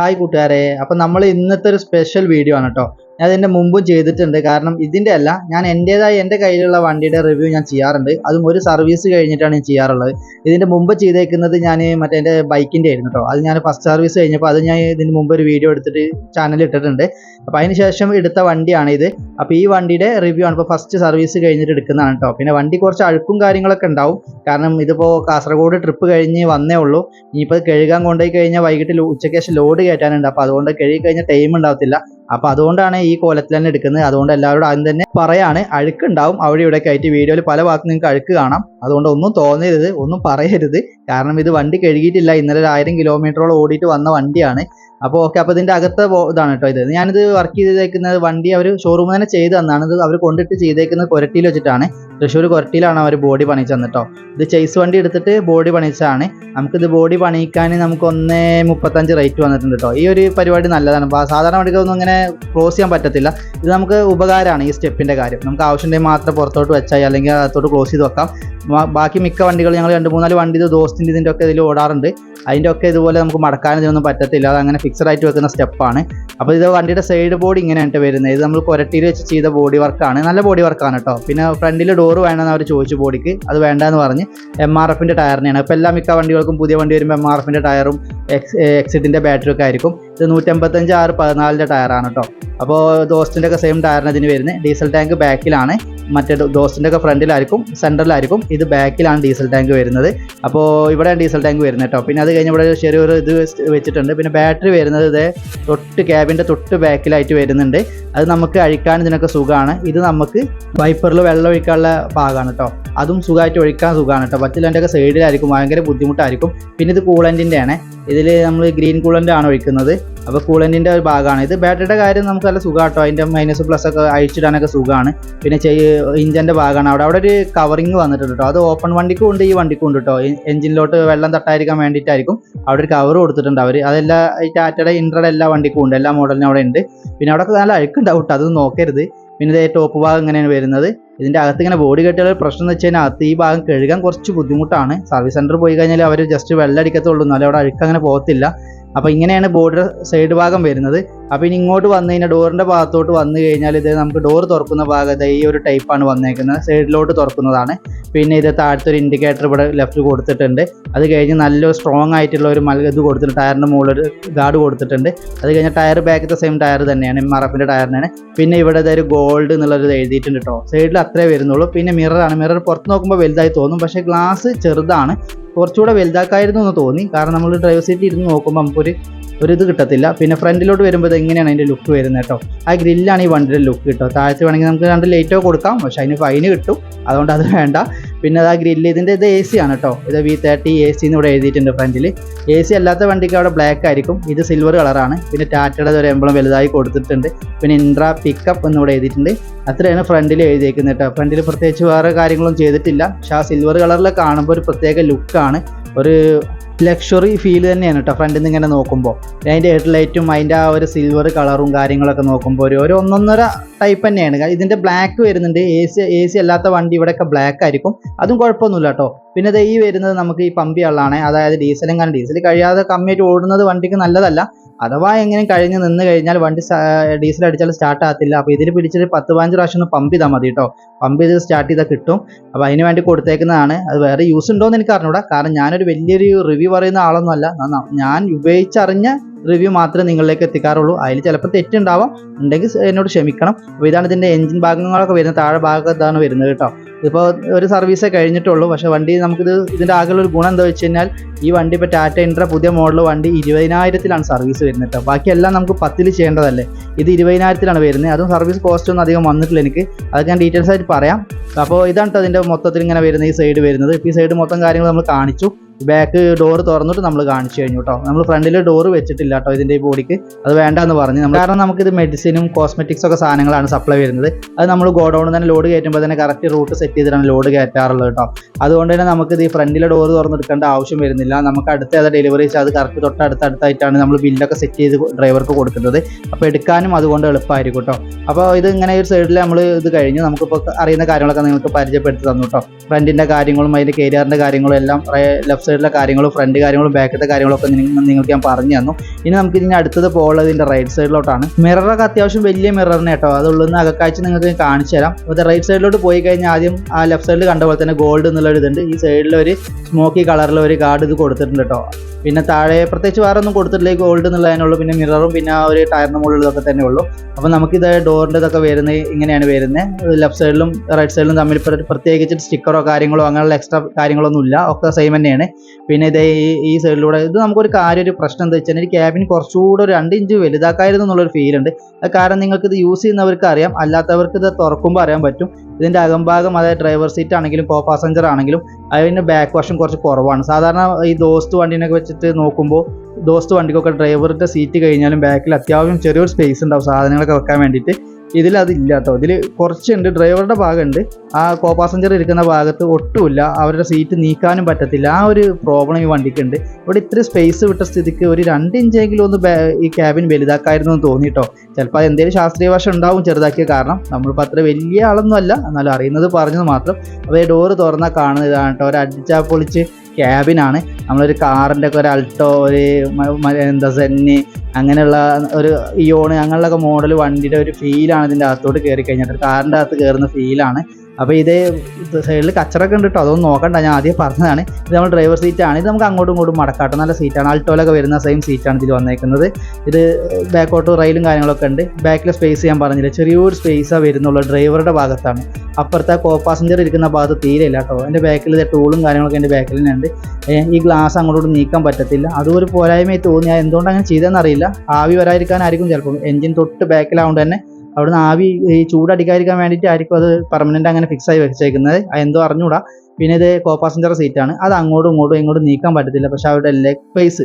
Hi കൂട്ടുകാരെ. അപ്പം നമ്മൾ ഇന്നത്തെ ഒരു സ്പെഷ്യൽ വീഡിയോ ആണ് കേട്ടോ ഞാൻ ഇതിന്റെ മുമ്പും ചെയ്തിട്ടുണ്ട്. കാരണം ഇതിന്റെ അല്ല ഞാൻ എന്റേതായ എന്റെ കയ്യിലുള്ള വണ്ടിയുടെ റിവ്യൂ ഞാൻ ചെയ്യാറുണ്ട്. അതും ഒരു സർവീസ് കഴിഞ്ഞിട്ടാണ് ഞാൻ ചെയ്യാറുള്ളത്. ഇതിന്റെ മുമ്പ് ചെയ്തേക്കുന്നത് ഞാൻ മറ്റേ എന്റെ ബൈക്കിന്റെ ആയിരുന്നു കേട്ടോ അത് ഞാൻ ഫസ്റ്റ് സർവീസ് കഴിഞ്ഞപ്പോൾ അത് ഞാൻ ഇതിന് മുമ്പ് ഒരു വീഡിയോ എടുത്തിട്ട് ചാനലിൽ ഇട്ടിട്ടുണ്ട്. അപ്പോൾ അതിന് ശേഷം എടുത്ത വണ്ടിയാണ് ഇത്. അപ്പോൾ ഈ വണ്ടിയുടെ റിവ്യൂ ആണ് ഇപ്പോൾ ഫസ്റ്റ് സർവീസ് കഴിഞ്ഞിട്ട് എടുക്കുന്നതാണ് കേട്ടോ പിന്നെ വണ്ടി കുറച്ച് അഴുക്കും കാര്യങ്ങളൊക്കെ ഉണ്ടാവും. കാരണം ഇതിപ്പോൾ കാസർഗോഡ് ട്രിപ്പ് കഴിഞ്ഞ് വന്നേ ഉള്ളൂ. ഇനിയിപ്പോൾ കഴുകാൻ കൊണ്ടുപോയി കഴിഞ്ഞാൽ വൈകിട്ട് ഉച്ചയ്ക്ക് ശേഷം ലോഡ് കയറ്റാനുണ്ട്. അപ്പോൾ അതുകൊണ്ട് കഴുകി കഴിഞ്ഞാൽ ടൈം ഉണ്ടാവത്തില്ല. അപ്പോൾ അതുകൊണ്ടാണ് ഈ കോലത്തിൽ തന്നെ എടുക്കുന്നത്. അതുകൊണ്ട് എല്ലാവരോടും ആദ്യം തന്നെ പറയാണ്. അഴുക്കുണ്ടാവും. അവിടെ ഇവിടെ ആയിട്ട് വീഡിയോയിൽ പല ഭാഗത്തും നിങ്ങൾക്ക് അഴുക്ക് കാണാം. അതുകൊണ്ട് ഒന്നും തോന്നരുത് ഒന്നും പറയരുത്. കാരണം ഇത് വണ്ടി കഴുകിയിട്ടില്ല. ഇന്നലെ ഒരു ആയിരം കിലോമീറ്ററോളം ഓടിയിട്ട് വന്ന വണ്ടിയാണ്. അപ്പോൾ ഓക്കെ അപ്പോൾ ഇതിന്റെ അകത്തെ ഇതാണ് കേട്ടോ ഇത്. ഞാനിത് വർക്ക് ചെയ്തേക്കുന്നത് വണ്ടി അവർ ഷോറൂമിൽ തന്നെ ചെയ്ത് തന്നാണ്. ഇത് അവർ കൊണ്ടിട്ട് ചെയ്തേക്കുന്നത് കൊരട്ടിയിൽ വെച്ചിട്ടാണ്. തൃശ്ശൂർ കൊരട്ടിയിലാണ് അവർ ബോഡി പണിച്ച് തന്നിട്ടോ. ഇത് ചേസ് വണ്ടി എടുത്തിട്ട് ബോഡി പണിച്ചതാണ് നമുക്കിത് ബോഡി പണിയിക്കാൻ നമുക്ക് ഒന്നേ മുപ്പത്തഞ്ച് റേറ്റ് വന്നിട്ടുണ്ട് കേട്ടോ ഈ ഒരു പരിപാടി നല്ലതാണ്. അപ്പോൾ സാധാരണ വണ്ടികളൊന്നും ഇങ്ങനെ ക്ലോസ് ചെയ്യാൻ പറ്റത്തില്ല. ഇത് നമുക്ക് ഉപകാരമാണ് ഈ സ്റ്റെപ്പിന്റെ കാര്യം. നമുക്ക് ആവശ്യമുണ്ടെങ്കിൽ മാത്രം പുറത്തോട്ട് വെച്ചാൽ അല്ലെങ്കിൽ അകത്തോട്ട് ക്ലോസ് ചെയ്ത് വെക്കാം. ബാക്കി മിക്ക വണ്ടികൾ ഞങ്ങൾ രണ്ട് മൂന്നാൽ വണ്ടി ഇത് ദോസ്തിന്റെ ഇതിന്റെ ഒക്കെ ഇതിൽ ഓടാറുണ്ട്. അതിന്റെ ഒക്കെ ഇതുപോലെ നമുക്ക് മടക്കാൻ ഇതിനൊന്നും പറ്റത്തില്ല. അത് അങ്ങനെ ഫിക്സഡ് ആയിട്ട് വെക്കുന്ന സ്റ്റെപ്പാണ്. അപ്പോൾ ഇത് വണ്ടിയുടെ സൈഡ് ബോർഡ് ഇങ്ങനെയാണ് ട്ടോ വരുന്നത്. ഇത് നമ്മൾ കൊരട്ടിയിൽ വെച്ച് ചെയ്ത ബോഡി വർക്കാണ് നല്ല ബോഡി വർക്കാണ് കേട്ടോ പിന്നെ ഫ്രണ്ടിൽ ഡോറ് വേണമെന്ന് അവർ ചോദിച്ചു ബോഡിക്ക് അത് വേണ്ടെന്ന് പറഞ്ഞ് എം ആർ എഫിന്റെ ടയറിനെയാണ് അപ്പോൾ എല്ലാ മിക്ക വണ്ടികൾക്കും പുതിയ വണ്ടി വരുമ്പോൾ എം ആർ എഫിന്റെ ടയറും എക്സ് എക്സിറ്റിന്റെ ബാറ്ററി ഒക്കെ ആയിരിക്കും. ഇത് നൂറ്റമ്പത്തഞ്ച് ആറ് പതിനാലിന്റെ ടയറാണ് കേട്ടോ അപ്പോൾ ദോസ്റ്റിന്റെ ഒക്കെ സെയിം ടയറിന് ഇതിന് വരുന്നത്. ഡീസൽ ടാങ്ക് ബാക്കിലാണ് മറ്റേ ദോസ്റ്റിന്റെ ഒക്കെ ഫ്രണ്ടിലായിരിക്കും സെന്ററിലായിരിക്കും ഇത് ബാക്കിലാണ് ഡീസൽ ടാങ്ക് വരുന്നത്. അപ്പോൾ ഇവിടെ ഡീസൽ ടാങ്ക് വരുന്നത് കേട്ടോ. പിന്നെ അത് കഴിഞ്ഞ് ഇവിടെ ചെറിയൊരു ഇത് വെച്ചിട്ടുണ്ട്. പിന്നെ ബാറ്ററി വരുന്നത് ഇതേ തൊട്ട് ക്യാബിന്റെ തൊട്ട് ബാക്കിലായിട്ട് വരുന്നുണ്ട്. അത് നമുക്ക് അഴിക്കാൻ ഇതിനൊക്കെ സുഖമാണ്. ഇത് നമുക്ക് വൈപ്പറിൽ വെള്ളം ഒഴിക്കാനുള്ള ഭാഗമാണ് കേട്ടോ. അതും സുഖമായിട്ട് ഒഴിക്കാൻ സുഖമാണ് കേട്ടോ. പറ്റില്ല സൈഡിലായിരിക്കും ഭയങ്കര ബുദ്ധിമുട്ടായിരിക്കും. പിന്നെ ഇത് കൂളന്റിന്റെ ആണ് ഇതിൽ നമ്മൾ ഗ്രീൻ കൂളന്റ് ആണ് ഒഴിക്കുന്നത്. അപ്പോൾ കൂളന്റിന്റെ ഒരു ഭാഗമാണ്. ഇത് ബാറ്ററിയുടെ കാര്യം നമുക്ക് നല്ല സുഖം കേട്ടോ അതിന്റെ മൈനസ് പ്ലസ് ഒക്കെ അഴിച്ചിടാനൊക്കെ സുഖമാണ് പിന്നെ ചെയ് ഇഞ്ചിന്റെ ഭാഗമാണ്. അവിടെ അവിടെ ഒരു കവറിങ് വന്നിട്ടുണ്ട് കേട്ടോ അത് ഓപ്പൺ വണ്ടിക്കും ഉണ്ട് ഈ വണ്ടിക്കും ഉണ്ട് കേട്ടോ എഞ്ചിനിലോട്ട് വെള്ളം തട്ടായിരിക്കാൻ വേണ്ടിയിട്ടായിരിക്കും അവിടെ ഒരു കവർ കൊടുത്തിട്ടുണ്ട് അവർ അതെല്ലാം ഈ ടാറ്റയുടെ ഇൻട്രയുടെ എല്ലാ വണ്ടിക്കും ഉണ്ട്. എല്ലാ മോഡലിനും അവിടെ ഉണ്ട്. പിന്നെ അവിടെ നല്ല അഴുക്കുണ്ടാവും കേട്ടോ അതൊന്നും നോക്കരുത്. പിന്നെ ഇതേ ടോപ്പ് ഭാഗം ഇങ്ങനെയാണ് വരുന്നത്. ഇതിന്റെ അകത്ത് ഇങ്ങനെ ബോഡി കെട്ടിയുള്ള പ്രശ്നം എന്ന് വെച്ച് കഴിഞ്ഞാൽ അകത്ത് ഈ ഭാഗം കഴുകാൻ കുറച്ച് ബുദ്ധിമുട്ടാണ്. സർവീസ് സെന്റർ പോയി കഴിഞ്ഞാൽ അവർ ജസ്റ്റ് വെള്ളം അടിക്കത്തുള്ളൂ. എന്നാലും അവിടെ അഴുക്ക് അങ്ങനെ പോകത്തില്ല. അപ്പോൾ ഇങ്ങനെയാണ് ബോർഡർ സൈഡ് ഭാഗം വരുന്നത്. അപ്പോൾ ഇനി ഇങ്ങോട്ട് വന്നു കഴിഞ്ഞാൽ ഡോറിന്റെ ഭാഗത്തോട്ട് വന്നു കഴിഞ്ഞാൽ ഇത് നമുക്ക് ഡോർ തുറക്കുന്ന ഭാഗത്ത് ഈ ഒരു ടൈപ്പാണ് വന്നേക്കുന്നത്. സൈഡിലോട്ട് തുറക്കുന്നതാണ്. പിന്നെ ഇത് താഴത്തെ ഒരു ഇൻഡിക്കേറ്റർ ഇവിടെ ലെഫ്റ്റ് കൊടുത്തിട്ടുണ്ട്. അത് കഴിഞ്ഞ് നല്ല സ്ട്രോങ് ആയിട്ടുള്ള ഒരു മൽ ഇത് കൊടുത്തിട്ടുണ്ട്. ടയറിന്റെ മുകളിൽ ഒരു ഗാർഡ് കൊടുത്തിട്ടുണ്ട്. അത് കഴിഞ്ഞാൽ ടയർ ബാക്കത്തെ സെയിം ടയർ തന്നെയാണ്. എം ആർ എഫിന്റെ ടയറിനാണ് പിന്നെ ഇവിടെ ഇതൊരു ഗോൾഡ് എന്നുള്ളത് എഴുതിയിട്ടുണ്ട് കേട്ടോ സൈഡിൽ അത്രേ വരുന്നുള്ളൂ. പിന്നെ മിററാണ് മിറർ പുറത്ത് നോക്കുമ്പോൾ വലുതായി തോന്നും. പക്ഷേ ഗ്ലാസ് ചെറുതാണ്. കുറച്ചുകൂടെ വലുതാക്കായിരുന്നു എന്ന് തോന്നി. കാരണം നമ്മൾ ഡ്രൈവർ സീറ്റിൽ ഇരുന്ന് നോക്കുമ്പോൾ നമുക്കൊരു ഒരു ഇത് കിട്ടത്തില്ല. പിന്നെ ഫ്രണ്ടിലോട്ട് വരുമ്പോൾ എങ്ങനെയാണ് അതിന്റെ ലുക്ക് വരുന്നത് കേട്ടോ ആ ഗ്രില്ലാണ് ഈ വണ്ടിയുടെ ലുക്ക് കേട്ടോ താഴത്ത് വേണമെങ്കിൽ നമുക്ക് രണ്ട് ലൈറ്റോ കൊടുക്കാം. പക്ഷേ അതിന് ഫൈന് കിട്ടും. അതുകൊണ്ട് അത് വേണ്ട. പിന്നെ അത് ഗ്രില്ല് ഇതിന്റെ ഇത് എ സി ആണ് കേട്ടോ ഇത് വി തേർട്ടി എ സി എന്ന് ഇവിടെ എഴുതിയിട്ടുണ്ട് ഫ്രണ്ടിൽ എ സി അല്ലാത്ത വണ്ടിക്ക് അവിടെ ബ്ലാക്ക് ആയിരിക്കും. ഇത് സിൽവർ കളറാണ് പിന്നെ ടാറ്റയുടെ ഒരു എംബ്ലം വലുതായി കൊടുത്തിട്ടുണ്ട്. പിന്നെ ഇൻട്രാ പിക്കപ്പ് എന്നിവിടെ എഴുതിയിട്ടുണ്ട്. അത്രയാണ് ഫ്രണ്ടിൽ എഴുതിയേക്കുന്നത് കേട്ടോ ഫ്രണ്ടിൽ പ്രത്യേകിച്ച് വേറെ കാര്യങ്ങളൊന്നും ചെയ്തിട്ടില്ല. പക്ഷേ ആ സിൽവർ കളറിൽ കാണുമ്പോൾ ഒരു പ്രത്യേക ലുക്കാണ് ഒരു ലക്ഷറി ഫീൽ തന്നെയാണ് കേട്ടോ ഫ്രണ്ടിൽ നിന്ന് ഇങ്ങനെ നോക്കുമ്പോൾ അതിന്റെ ഹെഡ് ലൈറ്റും അതിന്റെ ആ ഒരു സിൽവർ കളറും കാര്യങ്ങളൊക്കെ നോക്കുമ്പോൾ ഒരു ഒരു ഒന്നൊന്നര ടൈപ്പ് തന്നെയാണ്. ഇതിന്റെ ബ്ലാക്ക് വരുന്നുണ്ട്. എ സി എ സി അല്ലാത്ത വണ്ടി ഇവിടെയൊക്കെ ബ്ലാക്ക് ആയിരിക്കും. അതും കുഴപ്പമൊന്നുമില്ല കേട്ടോ പിന്നെ ദേ ഈ വരുന്നത് നമുക്ക് ഈ പമ്പി വെള്ളമാണ് അതായത് ഡീസലും കാരണം ഡീസൽ കഴിയാതെ കമ്മിയായിട്ട് ഓടുന്നത് വണ്ടിക്ക് നല്ലതല്ല. അഥവാ എങ്ങനെ കഴിഞ്ഞ് നിന്ന് കഴിഞ്ഞാൽ വണ്ടി ഡീസൽ അടിച്ചാൽ സ്റ്റാർട്ട് ആകത്തില്ല. അപ്പോൾ ഇതിൽ പിടിച്ചിട്ട് പത്ത് പതിനഞ്ച് പ്രാവശ്യം ഒന്ന് പമ്പ് ചെയ്താൽ മതി കേട്ടോ പമ്പ് ചെയ്ത് സ്റ്റാർട്ട് ചെയ്താൽ കിട്ടും. അപ്പോൾ അതിന് വേണ്ടി കൊടുത്തേക്കുന്നതാണ്. അത് വേറെ യൂസ് ഉണ്ടോ എന്ന് എനിക്ക് അറിഞ്ഞൂടാ. കാരണം ഞാനൊരു വലിയൊരു റിവ്യൂ പറയുന്ന ആളൊന്നുമല്ല ഞാൻ ഉപയോഗിച്ചറിഞ്ഞ റിവ്യൂ മാത്രമേ നിങ്ങളിലേക്ക് എത്തിക്കാറുള്ളൂ. അതിൽ ചിലപ്പോൾ തെറ്റുണ്ടാവാം. ഉണ്ടെങ്കിൽ എന്നോട് ക്ഷമിക്കണം. അപ്പോൾ ഇതാണ് ഇതിന്റെ എഞ്ചിൻ ഭാഗങ്ങളൊക്കെ വരുന്നത് താഴെ ഭാഗം ഭാഗത്താണ് വരുന്നത് കേട്ടോ. ഇതിപ്പോൾ ഒരു സർവീസേ കഴിഞ്ഞിട്ടുള്ളൂ. പക്ഷേ വണ്ടി നമുക്കിത് ഇതിന്റെ ആകെയുള്ള ഒരു ഗുണം എന്താ വെച്ച് കഴിഞ്ഞാൽ ഈ വണ്ടി ഇപ്പോൾ ടാറ്റ ഇൻട്ര പുതിയ മോഡൽ വണ്ടി ഇരുപതിനായിരത്തിലാണ് സർവീസ് വരുന്നത് കേട്ടോ. ബാക്കിയെല്ലാം നമുക്ക് പത്തിൽ ചെയ്യേണ്ടതല്ലേ? ഇത് ഇരുപതിനായിരത്തിലാണ് വരുന്നത്. അതും സർവീസ് കോസ്റ്റ് ഒന്നും അധികം വന്നിട്ടില്ല എനിക്ക്. അതൊക്കെ ഞാൻ ഡീറ്റെയിൽസ് ആയിട്ട് പറയാം. അപ്പോൾ ഇതാണ് കേട്ടോ അതിന്റെ മൊത്തത്തിൽ ഇങ്ങനെ വരുന്നത് ഈ സൈഡ് വരുന്നത്. ഇപ്പോൾ ഈ സൈഡ് മൊത്തം കാര്യങ്ങൾ നമ്മൾ കാണിച്ചു. ബാക്ക് ഡോർ തുറന്നിട്ട് നമ്മൾ കാണിച്ചു കഴിഞ്ഞു കേട്ടോ നമ്മൾ ഫ്രണ്ടിൽ ഡോർ വെച്ചിട്ടില്ല കേട്ടോ ഇതിന്റെ ഈ ബോഡിക്ക് അത് വേണ്ടെന്ന് പറഞ്ഞു നമ്മൾ കാരണം നമുക്കിത് മെഡിസിനും കോസ്മെറ്റിക്സ് ഒക്കെ സാധനങ്ങളാണ് സപ്ലൈ വരുന്നത്. അത് നമ്മൾ ഗോഡൗണിൽ തന്നെ ലോഡ് കയറ്റുമ്പോൾ തന്നെ കറക്റ്റ് റൂട്ട് സെറ്റ് ചെയ്തിട്ടാണ് ലോഡ് കയറ്റാറുള്ളത് കേട്ടോ അതുകൊണ്ട് തന്നെ നമുക്കിത് ഈ ഫ്രണ്ടിലെ ഡോർ തുറന്നെടുക്കേണ്ട ആവശ്യം വരുന്നില്ല. നമുക്ക് അടുത്ത ഏതാ ഡെലിവറി അത് കറക്റ്റ് തൊട്ട് അടുത്തടുത്തായിട്ടാണ് നമ്മൾ ബില്ലൊക്കെ സെറ്റ് ചെയ്ത് ഡ്രൈവർക്ക് കൊടുക്കുന്നത്. അപ്പോൾ എടുക്കാനും അതുകൊണ്ട് എളുപ്പമായിരിക്കും കേട്ടോ അപ്പോൾ ഇത് ഇങ്ങനെ ഒരു സൈഡിൽ നമ്മൾ ഇത് കഴിഞ്ഞ്. നമുക്കിപ്പോൾ അറിയുന്ന കാര്യങ്ങളൊക്കെ നിങ്ങൾക്ക് പരിചയപ്പെടുത്തി തന്നു കേട്ടോ ഫ്രണ്ടിന്റെ കാര്യങ്ങളും അതിന്റെ കരിയറിന്റെ കാര്യങ്ങളും എല്ലാം ലെഫ്റ്റ് സൈഡിലെ കാര്യങ്ങളും ഫ്രണ്ട് കാര്യങ്ങളും ബാക്കിലത്തെ കാര്യങ്ങളൊക്കെ നിങ്ങ- നിങ്ങൾക്ക് ഞാൻ പറഞ്ഞു തന്നു. ഇനി നമുക്ക് ഇനി അടുത്തത് പോകുന്നത് ഇതിന്റെ റൈറ്റ് സൈഡിലോട്ടാണ് മിററൊക്കെ അത്യാവശ്യം വലിയ മിററിനെ കേട്ടോ. അതുള്ളൊന്ന് അകക്കാഴ്ച നിങ്ങൾക്ക് കാണിച്ചു തരാം. അപ്പോൾ റൈറ്റ് സൈഡിലോട്ട് പോയി കഴിഞ്ഞാൽ ആദ്യം ആ ലെഫ്റ്റ് സൈഡിൽ കണ്ട പോലെ തന്നെ ഗോൾഡ് എന്നുള്ള ഒരു ഇതുണ്ട്. ഈ സൈഡിലൊരു സ്മോക്കി കളറിൽ ഒരു കാർഡ് ഇത് കൊടുത്തിട്ടുണ്ട് കേട്ടോ. പിന്നെ താഴെ പ്രത്യേകിച്ച് വേറെ ഒന്നും കൊടുത്തിട്ടില്ല. ഗോൾഡ് എന്നുള്ളതിനുള്ളൂ പിന്നെ മിററും പിന്നെ ആ ഒരു ടയറിന് മുകളിലൊക്കെ തന്നെ ഉള്ളൂ. അപ്പോൾ നമുക്കിത് ഡോറിന്റെ ഇതൊക്കെ വരുന്നത് ഇങ്ങനെയാണ് വരുന്നത്. ലെഫ്റ്റ് സൈഡിലും റൈറ്റ് സൈഡിലും തമ്മിൽ പ്ര- പ്രത്യേകിച്ച് സ്റ്റിക്കറോ കാര്യങ്ങളോ അങ്ങനെയുള്ള എക്സ്ട്രാ കാര്യങ്ങളൊന്നും ഇല്ല ഒക്കെ സെയിം തന്നെയാണ്. പിന്നെ ഇതേ ഈ ഈ സൈഡിലൂടെ ഇത് നമുക്കൊരു കാര്യം ഒരു പ്രശ്നം എന്താ വെച്ചാൽ ഈ ക്യാബിൻ കുറച്ചുകൂടെ ഒരു രണ്ട് ഇഞ്ച് വലുതാക്കായിരുന്നു എന്നുള്ളൊരു ഫീൽ ഉണ്ട്. കാരണം നിങ്ങൾക്ക് ഇത് യൂസ് ചെയ്യുന്നവർക്ക് അറിയാം അല്ലാത്തവർക്ക് ഇത് തുറക്കുമ്പോൾ അറിയാൻ പറ്റും. ഇതിന്റെ അകംഭാഗം അതായത് ഡ്രൈവർ സീറ്റ് ആണെങ്കിലും കോ പാസഞ്ചർ ആണെങ്കിലും അതിന്റെ ബാക്ക് വശം കുറച്ച് കുറവാണ്. സാധാരണ ഈ ദോസ്ത് വണ്ടീനൊക്കെ വെച്ചിട്ട് നോക്കുമ്പോൾ ദോസ്ത് വണ്ടിക്കൊക്കെ ഡ്രൈവറിന്റെ സീറ്റ് കഴിഞ്ഞാലും ബാക്കിൽ അത്യാവശ്യം ചെറിയൊരു സ്പേസ് ഉണ്ടാവും സാധനങ്ങളൊക്കെ വെക്കാൻ വേണ്ടിയിട്ട്. ഇതിൽ അതില്ല കേട്ടോ ഇതിൽ കുറച്ചുണ്ട് ഡ്രൈവറുടെ ഭാഗമുണ്ട് ആ കോ പാസഞ്ചർ ഇരിക്കുന്ന ഭാഗത്ത് ഒട്ടുമില്ല. അവരുടെ സീറ്റ് നീക്കാനും പറ്റത്തില്ല. ആ ഒരു പ്രോബ്ലം ഈ വണ്ടിക്കുണ്ട്. ഇവിടെ ഇത്ര സ്പേസ് വിട്ട സ്ഥിതിക്ക് ഒരു രണ്ട് ഇഞ്ചെങ്കിലും ഒന്ന് ഈ ക്യാബിൻ വലുതാക്കായിരുന്നു എന്ന് തോന്നിയിട്ടോ ചിലപ്പോൾ എന്തെങ്കിലും ശാസ്ത്രീയ ഭാഷ ഉണ്ടാവും ചെറുതാക്കിയ കാരണം. നമ്മളിപ്പോൾ അത്ര വലിയ ആളൊന്നും അല്ല. എന്നാലും അറിയുന്നത് പറഞ്ഞത് മാത്രം. അപ്പോൾ ഡോറ് തുറന്നാൽ കാണുന്നതാണ് കേട്ടോ. ഒരു അടിച്ചാൽ പൊളിച്ച് ക്യാബിനാണ് നമ്മളൊരു കാറിന്റെ ഒക്കെ ഒരു അൾട്ടോ ഒരു എന്താ സെന്നി അങ്ങനെയുള്ള ഒരു ഇയോണ് അങ്ങനെയുള്ളൊക്കെ മോഡൽ വണ്ടിയുടെ ഒരു ഫീലാണ് ഇതിന്റെ അകത്തോട്ട് കയറി കഴിഞ്ഞാൽ ഒരു കാറിന്റെ അകത്ത് കയറുന്ന ഫീലാണ് അപ്പോൾ ഇത് സൈഡിൽ കച്ചറൊക്കെ ഉണ്ട് കേട്ടോ അതൊന്നും നോക്കണ്ട. ഞാൻ ആദ്യം പറഞ്ഞതാണ്. ഇത് നമ്മൾ ഡ്രൈവർ സീറ്റാണ് ഇത് നമുക്ക് അങ്ങോട്ടും ഇങ്ങോട്ടും മടക്കാട്ടോ. നല്ല സീറ്റാണ് ആൾട്ടോലൊക്കെ വരുന്ന സെയിം സീറ്റാണ് ഇതിൽ വന്നേക്കുന്നത്. ഇത് ബാക്കോട്ട് റെയിലും കാര്യങ്ങളൊക്കെ ഉണ്ട്. ബാക്കിലെ സ്പേസ് ഞാൻ പറഞ്ഞില്ല? ചെറിയൊരു സ്പേസാണ് വരുന്നുള്ളൂ ഡ്രൈവറുടെ ഭാഗത്താണ്. അപ്പുറത്തെ കോ പാസഞ്ചർ ഇരിക്കുന്ന ഭാഗത്ത് തീരെ ഇല്ല കേട്ടോ എന്റെ ബാക്കിൽ ഇത് ടൂളും കാര്യങ്ങളൊക്കെ എന്റെ ബാക്കിൽ തന്നെ ഉണ്ട് ഈ ഗ്ലാസ് അങ്ങോട്ടോട്ട് നീക്കാൻ പറ്റത്തില്ല. അതും ഒരു പോരായ്മയായി തോന്നി. എന്തുകൊണ്ട് അങ്ങനെ ചെയ്തതെന്നറിയില്ല ആവി വരാതിരിക്കാനായിരിക്കും ചിലപ്പോൾ എൻജിൻ തൊട്ട് ബാക്കിലാവുകൊണ്ട് തന്നെ അവിടുന്ന് ആവി ഈ ചൂടടിക്കാതിരിക്കാൻ വേണ്ടിയിട്ടായിരിക്കും അത് പെർമനന്റ് അങ്ങനെ ഫിക്സ് ആയി വെച്ചേക്കുന്നത്. എന്തോ അറിഞ്ഞൂടാ. പിന്നെ ഇത് കോ പാസഞ്ചർ സീറ്റാണ് അത് അങ്ങോട്ടും ഇങ്ങോട്ടും ഇങ്ങോട്ടും നീക്കാൻ പറ്റത്തില്ല. പക്ഷെ അവരുടെ ലെഗ് പേസ്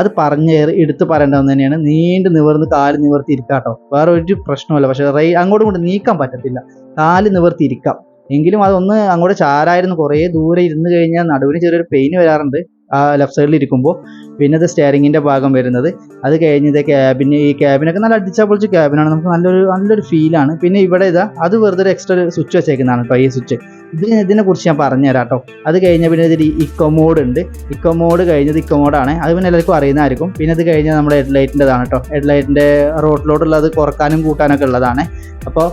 അത് പറഞ്ഞ് എടുത്ത് പറയേണ്ടതെന്ന് തന്നെയാണ്. നീണ്ട് നിവർന്ന് കാൽ നിവർത്തി ഇരിക്കാട്ടോ. വേറെ ഒരു പ്രശ്നമല്ല പക്ഷെ റൈ അങ്ങോട്ടും ഇങ്ങോട്ടും നീക്കാൻ പറ്റത്തില്ല. കാൽ നിവർത്തി ഇരിക്കാം. എങ്കിലും അതൊന്ന് അങ്ങോട്ട് ചാരായിരുന്നു. കുറേ ദൂരെ ഇരുന്ന് കഴിഞ്ഞാൽ നടുവിന് ചെറിയൊരു പെയിൻ വരാറുണ്ട്. ആ ലെഫ്റ്റ് സൈഡിൽ ഇരിക്കുമ്പോൾ പിന്നെ ഇത് സ്റ്റിയറിങ്ങിന്റെ ഭാഗം വരുന്നത്. അത് കഴിഞ്ഞ് ഇത് ക്യാബിന് ഈ ക്യാബിനൊക്കെ നല്ല അടിച്ചാൽ പൊളിച്ച് ക്യാബിനാണ് നമുക്ക് നല്ലൊരു നല്ലൊരു ഫീലാണ് പിന്നെ ഇവിടെ ഇതാ അത് വെറുതെ ഒരു എക്സ്ട്രാ സ്വിച്ച് വെച്ചേക്കുന്നതാണ്. കേട്ടോ ഈ സ്വിച്ച് ഇതിനെ കുറിച്ച് ഞാൻ പറഞ്ഞു തരാം കേട്ടോ അത് കഴിഞ്ഞ പിന്നെ ഇതിൽ ഇക്കോ മോഡ് ഉണ്ട്. ഇക്കോ മോഡ് കഴിഞ്ഞത് ഇക്കോ മോഡാണ് അത് പിന്നെ എല്ലാവർക്കും അറിയുന്നതായിരിക്കും. പിന്നെ അത് കഴിഞ്ഞാൽ നമ്മുടെ ഹെഡ് ലൈറ്റിന്റെതാണ് കേട്ടോ. ഹെഡ് ലൈറ്റിന്റെ റോട്ടിലോട്ടുള്ളത് കുറക്കാനും കൂട്ടാനൊക്കെ ഉള്ളതാണ്. അപ്പോൾ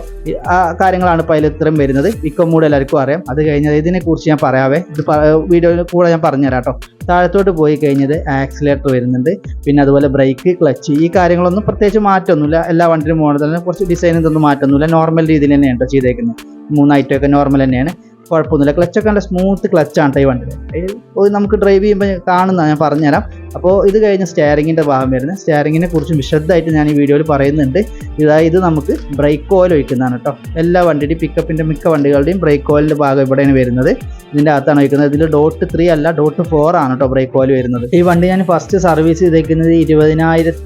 ആ കാര്യങ്ങളാണ് ഇപ്പോൾ അതിൽ ഇത്രയും വരുന്നത്. ഇക്കോ മോഡ് എല്ലാവർക്കും അറിയാം. അത് കഴിഞ്ഞത് ഇതിനെക്കുറിച്ച് ഞാൻ പറയാവേ. ഇത് വീഡിയോയിൽ കൂടെ ഞാൻ പറഞ്ഞു തരാം കേട്ടോ. താഴത്തോട്ട് പോയി കഴിഞ്ഞത് ആക്സിലേറ്റർ വരുന്നുണ്ട്. പിന്നെ അതുപോലെ ബ്രേക്ക് ക്ലച്ച് ഈ കാര്യങ്ങളൊന്നും പ്രത്യേകിച്ച് മാറ്റമൊന്നുമില്ല. എല്ലാ വണ്ടിയിലും മോഡൽ തന്നെ കുറച്ച് ഡിസൈൻ ഇതൊന്നും മാറ്റമൊന്നുമില്ല. നോർമൽ രീതിയിൽ തന്നെയാണ് കേട്ടോ ചെയ്തേക്കുന്നത്. മൂന്ന് ഒക്കെ നോർമൽ തന്നെയാണ്. കുഴപ്പമൊന്നുമില്ല. ക്ലച്ചൊക്കെ നല്ല സ്മൂത്ത് ക്ലച്ചാണ് കേട്ടോ ഈ വണ്ടി നമുക്ക് ഡ്രൈവ് ചെയ്യുമ്പോൾ കാണുന്ന ഞാൻ പറഞ്ഞുതരാം. അപ്പോൾ ഇത് കഴിഞ്ഞ് സ്റ്റിയറിങ്ങിന്റെ ഭാഗം വരുന്നത്. സ്റ്റിയറിങ്ങിനെ കുറിച്ച് വിശദമായിട്ട് ഞാൻ ഈ വീഡിയോയിൽ പറയുന്നുണ്ട്. ഇതായത് ഇത് നമുക്ക് ബ്രേക്ക് ഓയിൽ ഒഴിക്കുന്നതാണ് കേട്ടോ എല്ലാ വണ്ടിയുടെയും പിക്കപ്പിന്റെ മിക്ക വണ്ടികളുടെയും ബ്രേക്ക് ഓയിലിന്റെ ഭാഗം ഇവിടെയാണ് വരുന്നത്. ഇതിന്റെ അകത്താണ് ഒഴിക്കുന്നത്. ഇതിൽ ഡോട്ട് ത്രീ അല്ല ഡോട്ട് ഫോർ ആണ് കേട്ടോ ബ്രേക്ക് ഓയിൽ വരുന്നത്. ഈ വണ്ടി ഞാൻ ഫസ്റ്റ് സർവീസ് ചെയ്തേക്കുന്നത് ഇരുപതിനായിരത്തി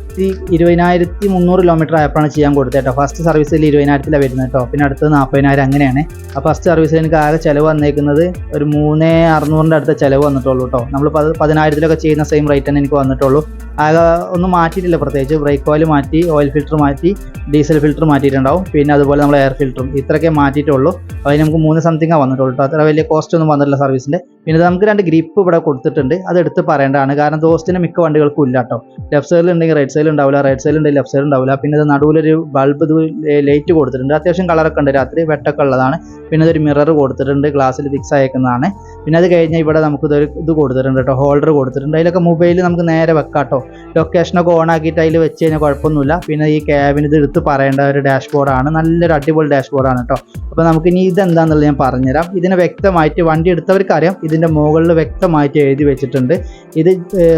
ഇരുപതിനായിരത്തി മുന്നൂറ് കിലോമീറ്റർ ആയപ്പോഴാണ് ചെയ്യാൻ കൊടുത്തത് കേട്ടോ ഫസ്റ്റ് സർവീസിൽ ഇരുപതിനായിരത്തിലാണ് വരുന്നത് കേട്ടോ പിന്നെ അടുത്തത് നാൽപ്പതിനായിരം അങ്ങനെയാണ്. ആ ഫസ്റ്റ് സർവീസിൽ എനിക്ക് ആകെ ചിലവ് വന്നേക്കുന്നത് ഒരു മൂന്ന് അറുന്നൂറിന്റെ അടുത്ത ചിലവ് വന്നിട്ടുള്ളൂ കേട്ടോ നമ്മൾ പത് പതിനായിരത്തിലൊക്കെ ചെയ്യുന്ന സെയിം റേറ്റ് എനിക്ക് വന്നിട്ടുള്ളൂ. ആകെ ഒന്നും മാറ്റിയിട്ടില്ല. പ്രത്യേകിച്ച് ബ്രേക്ക് ഓയിൽ മാറ്റി ഓയിൽ ഫിൽറ്റർ മാറ്റി ഡീസൽ ഫിൽറ്റർ മാറ്റിയിട്ടുണ്ടാവും. പിന്നെ അതുപോലെ നമ്മൾ എയർ ഫിൽറ്ററും ഇത്രയൊക്കെ മാറ്റിയിട്ടുള്ളൂ. അതിന് നമുക്ക് മൂന്ന് സംതിങ്ങാണ് വന്നിട്ടുള്ളൂ അത്ര വലിയ കോസ്റ്റ് ഒന്നും വന്നിട്ടില്ല സർവീസിന്റെ പിന്നെ നമുക്ക് രണ്ട് ഗ്രിപ്പ് ഇവിടെ കൊടുത്തിട്ടുണ്ട്. അത് എടുത്ത് പറയേണ്ടതാണ്. കാരണം ദോസ്തിന് മിക്ക വണ്ടികൾക്കും ഇല്ല കേട്ടോ ലെഫ്റ്റ് സൈഡിൽ ഉണ്ടെങ്കിൽ റൈറ്റ് സൈഡിൽ ഉണ്ടാവില്ല റൈറ്റ് സൈഡിൽ ഉണ്ടെങ്കിൽ ലെഫ്റ്റ് സൈഡിൽ ഉണ്ടാവില്ല പിന്നെ ഇത് നടുവിലൊരു ബൾബ് ഇത് ലൈറ്റ് കൊടുത്തിട്ടുണ്ട്. അത്യാവശ്യം കളറൊക്കെ ഉണ്ട്. രാത്രി വെട്ടൊക്കെ ഉള്ളതാണ്. പിന്നെ ഇതൊരു മിറർ കൊടുത്തിട്ടുണ്ട്. ഗ്ലാസ്സിൽ ഫിക്സ് അയക്കുന്നതാണ് പിന്നെ അത് കഴിഞ്ഞാൽ ഇവിടെ നമുക്ക് ഇതൊരു ഇത് കൊടുത്തിട്ടുണ്ട് കേട്ടോ ഹോൾഡർ കൊടുത്തിട്ടുണ്ട്. അതിലൊക്കെ മൊബൈൽ നമുക്ക് നേരെ വെക്കാം കേട്ടോ ലൊക്കേഷനൊക്കെ ഓൺ ആക്കിയിട്ട് അതിൽ വെച്ച് കഴിഞ്ഞാൽ കുഴപ്പമൊന്നുമില്ല. പിന്നെ ഈ ക്യാബിന് ഇത് എടുത്ത് പറയേണ്ട ഒരു ഡാഷ്ബോർഡാണ് നല്ലൊരു അടിപൊളി ഡാഷ്ബോർഡാണ് കേട്ടോ അപ്പോൾ നമുക്ക് ഇനി ഇതെന്താണെന്നുള്ളത് ഞാൻ പറഞ്ഞുതരാം. ഇതിനെ വ്യക്തമായിട്ട് വണ്ടി എടുത്തവർക്കറിയാം. ഇതിന്റെ മുകളിൽ വ്യക്തമായിട്ട് എഴുതി വെച്ചിട്ടുണ്ട്. ഇത്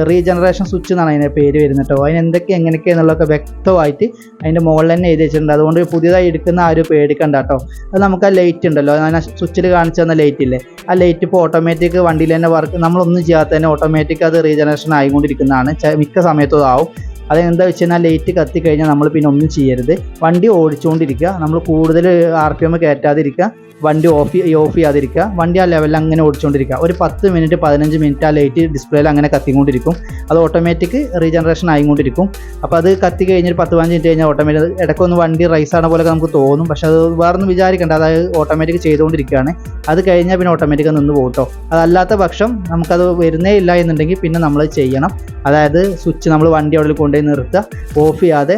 റീജനറേഷൻ സ്വിച്ച് എന്നാണ് അതിന്റെ പേര് വരുന്നത് കേട്ടോ അതിന് എന്തൊക്കെ എങ്ങനെയൊക്കെ എന്നുള്ളതൊക്കെ വ്യക്തമായിട്ട് അതിന്റെ മുകളിൽ തന്നെ എഴുതി വെച്ചിട്ടുണ്ട്. അതുകൊണ്ട് പുതിയതായി എടുക്കുന്ന ആരും പേടിക്കണ്ട കേട്ടോ അത് നമുക്ക് ആ ലൈറ്റ് ഉണ്ടല്ലോ. ഞാൻ സ്വിച്ചിൽ കാണിച്ചു തന്ന ലൈറ്റ് ഇല്ലേ? ആ ലൈറ്റ് ഇപ്പോൾ ഓട്ടോമാറ്റിക് വണ്ടിയിൽ തന്നെ വർക്ക് നമ്മളൊന്നും ചെയ്യാത്ത തന്നെ ഓട്ടോമാറ്റിക് അത് റീജനറേഷൻ ആയിക്കൊണ്ടിരിക്കുന്നതാണ്. ചെ- മിക്ക സമയത്തും ആവും അതെന്താ വെച്ച് കഴിഞ്ഞാൽ ലൈറ്റ് കത്തിക്കഴിഞ്ഞാൽ നമ്മൾ പിന്നെ ഒന്നും ചെയ്യരുത്. വണ്ടി ഓടിച്ചുകൊണ്ടിരിക്കുക നമ്മൾ കൂടുതൽ ആർ പി എം കയറ്റാതിരിക്കുക വണ്ടി ഓഫ് ഓഫ് ചെയ്യാതിരിക്കുക. വണ്ടി ആ ലെവലിൽ അങ്ങനെ ഓടിച്ചുകൊണ്ടിരിക്കുക ഒരു പത്ത് മിനിറ്റ് പതിനഞ്ച് മിനിറ്റ് ആ ലൈറ്റ് ഡിസ്പ്ലേയിൽ അങ്ങനെ കത്തിക്കൊണ്ടിരിക്കും. അത് ഓട്ടോമാറ്റിക് റീജനറേഷൻ ആയിക്കൊണ്ടിരിക്കും. അപ്പോൾ അത് കത്തി കഴിഞ്ഞൊരു പത്ത് പതിനഞ്ച് മിനിറ്റ് കഴിഞ്ഞാൽ ഓട്ടോമാറ്റിക് ഇടയ്ക്കൊന്ന് വണ്ടി റൈസ് ആണ പോലെ നമുക്ക് തോന്നും. പക്ഷെ അത് വേറൊന്നും വിചാരിക്കേണ്ട. അതായത് ഓട്ടോമാറ്റിക് ചെയ്തുകൊണ്ടിരിക്കുകയാണ്. അത് കഴിഞ്ഞാൽ പിന്നെ ഓട്ടോമാറ്റിക് നിന്ന് പോകട്ടോ കേട്ടോ അതല്ലാത്ത പക്ഷം നമുക്കത് വരുന്നേ ഇല്ല എന്നുണ്ടെങ്കിൽ പിന്നെ നമ്മൾ ചെയ്യണം. അതായത് സ്വിച്ച് നമ്മൾ വണ്ടി അവിടെ കൊണ്ടുപോയി നിർത്തുക. ഓഫ് ചെയ്യാതെ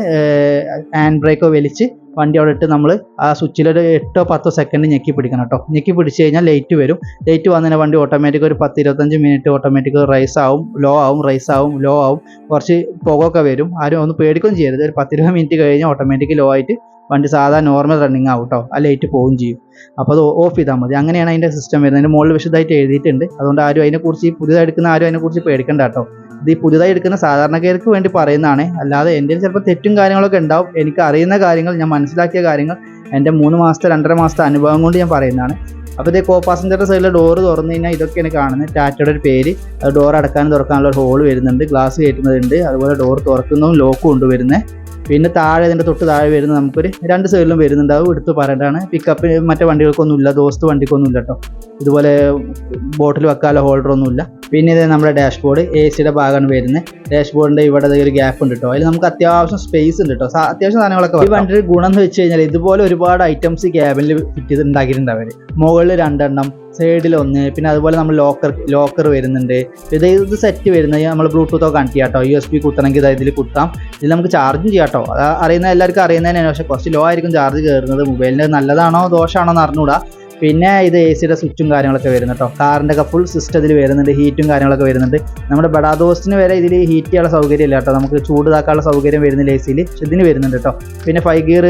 ഹാൻഡ് ബ്രേക്കോ വലിച്ച് വണ്ടി അവിടെ ഇട്ട് നമ്മൾ ആ സ്വിച്ചിലൊരു എട്ടോ പത്തോ സെക്കൻഡ് ഞെക്കി പിടിക്കണം കേട്ടോ ഞെക്കി പിടിച്ച് കഴിഞ്ഞാൽ ലൈറ്റ് വരും. ലൈറ്റ് വന്നതിന് വണ്ടി ഓട്ടോമാറ്റിക് ഒരു പത്ത് ഇരുപത്തഞ്ച് മിനിറ്റ് ഓട്ടോമാറ്റിക് റൈസ് ആവും ലോ ആവും റൈസ് ആവും ലോ ആവും. കുറച്ച് പുകയൊക്കെ വരും. ആരും ഒന്ന് പേടിക്കുകയും ചെയ്യരുത്. ഒരു പത്തിരുപത് മിനിറ്റ് കഴിഞ്ഞാൽ ഓട്ടോമാറ്റിക് ലോ ആയിട്ട് വണ്ടി സാധാ നോർമൽ റണ്ണിങ് ആവും കേട്ടോ ആ ലൈറ്റ് പോവുകയും ചെയ്യും. അപ്പോൾ അത് ഓഫ് ചെയ്താൽ മതി. അങ്ങനെയാണ് അതിന്റെ സിസ്റ്റം വരുന്നത്. അതിന്റെ മുകളിൽ വിശദമായിട്ട് എഴുതിയിട്ടുണ്ട്. അതുകൊണ്ട് ആരും അതിനെക്കുറിച്ച് പുതിയതായിട്ട് പുതിയതായി എടുക്കുന്ന ആരും അതിനെക്കുറിച്ച് പേടിക്കണ്ട കേട്ടോ ഇത് ഈ പുതിയതായി എടുക്കുന്ന സാധാരണക്കാർക്ക് വേണ്ടി പറയുന്നതാണ്. അല്ലാതെ എന്റെ ചിലപ്പോൾ തെറ്റും കാര്യങ്ങളൊക്കെ ഉണ്ടാവും. എനിക്ക് അറിയുന്ന കാര്യങ്ങൾ ഞാൻ മനസ്സിലാക്കിയ കാര്യങ്ങൾ എന്റെ മൂന്ന് മാസത്തെ രണ്ടര മാസത്തെ അനുഭവം കൊണ്ട് ഞാൻ പറയുന്നതാണ്. അപ്പോൾ ഇതേ കോ പാസഞ്ചറിന്റെ സൈഡിലെ ഡോറ് തുറന്നു കഴിഞ്ഞാൽ ഇതൊക്കെയാണ് കാണുന്നത്. ടാറ്റയുടെ ഒരു പേര്. അത് ഡോർ അടക്കാനും തുറക്കാനുള്ള ഒരു ഹോൾ വരുന്നുണ്ട്. ഗ്ലാസ് കയറ്റുന്നതുണ്ട്. അതുപോലെ ഡോർ തുറക്കുന്നതും ലോക്കും ഉണ്ട് വരുന്നത് പിന്നെ താഴെ ഇതിന്റെ തൊട്ട് താഴെ വരുന്ന നമുക്കൊരു രണ്ട് സൈഡിലും വരുന്നുണ്ടാവും എടുത്ത് പറയേണ്ടതാണ്. പിക്കപ്പ് മറ്റേ വണ്ടികൾക്കൊന്നുമില്ല. ദോസ്ത് വണ്ടിക്കൊന്നുമില്ല കേട്ടോ. ഇതുപോലെ ബോട്ടിൽ വെക്കാനുള്ള ഹോൾഡർ ഒന്നുമില്ല പിന്നെ ഇത് നമ്മുടെ ഡാഷ്ബോർഡ് എ സിയുടെ ഭാഗമാണ് വരുന്നത്. ഡാഷ്ബോർഡിന്റെ ഇവിടെ ഒരു ഗ്യാപ്പ് ഉണ്ട് കേട്ടോ അതിൽ നമുക്ക് അത്യാവശ്യം സ്പേസ് ഉണ്ട് കേട്ടോ അത്യാവശ്യം സാധനങ്ങളൊക്കെ. ഈ വണ്ടിയുടെ ഗുണം എന്ന് വെച്ച് കഴിഞ്ഞാൽ ഇതുപോലെ ഒരുപാട് ഐറ്റംസ് ക്യാബിനിൽ ഫിറ്റ് ചെയ്ത് ഉണ്ടാക്കിയിട്ടുണ്ട് അവർ മുകളിൽ രണ്ടെണ്ണം സൈഡിൽ ഒന്ന് പിന്നെ അതുപോലെ നമ്മൾ ലോക്കർ ലോക്കർ വരുന്നുണ്ട്. ഇത് ഇത് സെറ്റ് വരുന്നത്? നമ്മൾ ബ്ലൂടൂത്തോ കണക്ട് ചെയ്യാം കേട്ടോ യു എസ് ബി കുത്തണമെങ്കിൽ ഇതിൽ കുത്താം. ഇതിൽ നമുക്ക് ചാർജും ചെയ്യാം കേട്ടോ അത് അറിയുന്ന എല്ലാവർക്കും അറിയുന്നതന്നെയാണ്. പക്ഷേ കുറച്ച് ലോ ആയിരിക്കും ചാർജ് കയറുന്നത് മൊബൈലിന്റെ നല്ലതാണോ? ദോഷമാണോ എന്ന് അറിഞ്ഞുകൂടാ പിന്നെ ഇത് എ സിയുടെ സ്വിച്ചും കാര്യങ്ങളൊക്കെ വരുന്നു കേട്ടോ കാറിന്റെ ഒക്കെ ഫുൾ സിസ്റ്റം ഇതിൽ വരുന്നുണ്ട് ഹീറ്റും കാര്യങ്ങളൊക്കെ വരുന്നുണ്ട്. നമ്മുടെ ബഡാദോസ്റ്റിന് വരെ ഇതിൽ ഹീറ്റ് ചെയ്യാനുള്ള സൗകര്യം ഇല്ല കേട്ടോ നമുക്ക് ചൂട് താക്കാനുള്ള സൗകര്യം വരുന്നില്ല എ സിയിൽ ഇതിന് വരുന്നുണ്ട് കേട്ടോ പിന്നെ ഫൈവ് ഗിയർ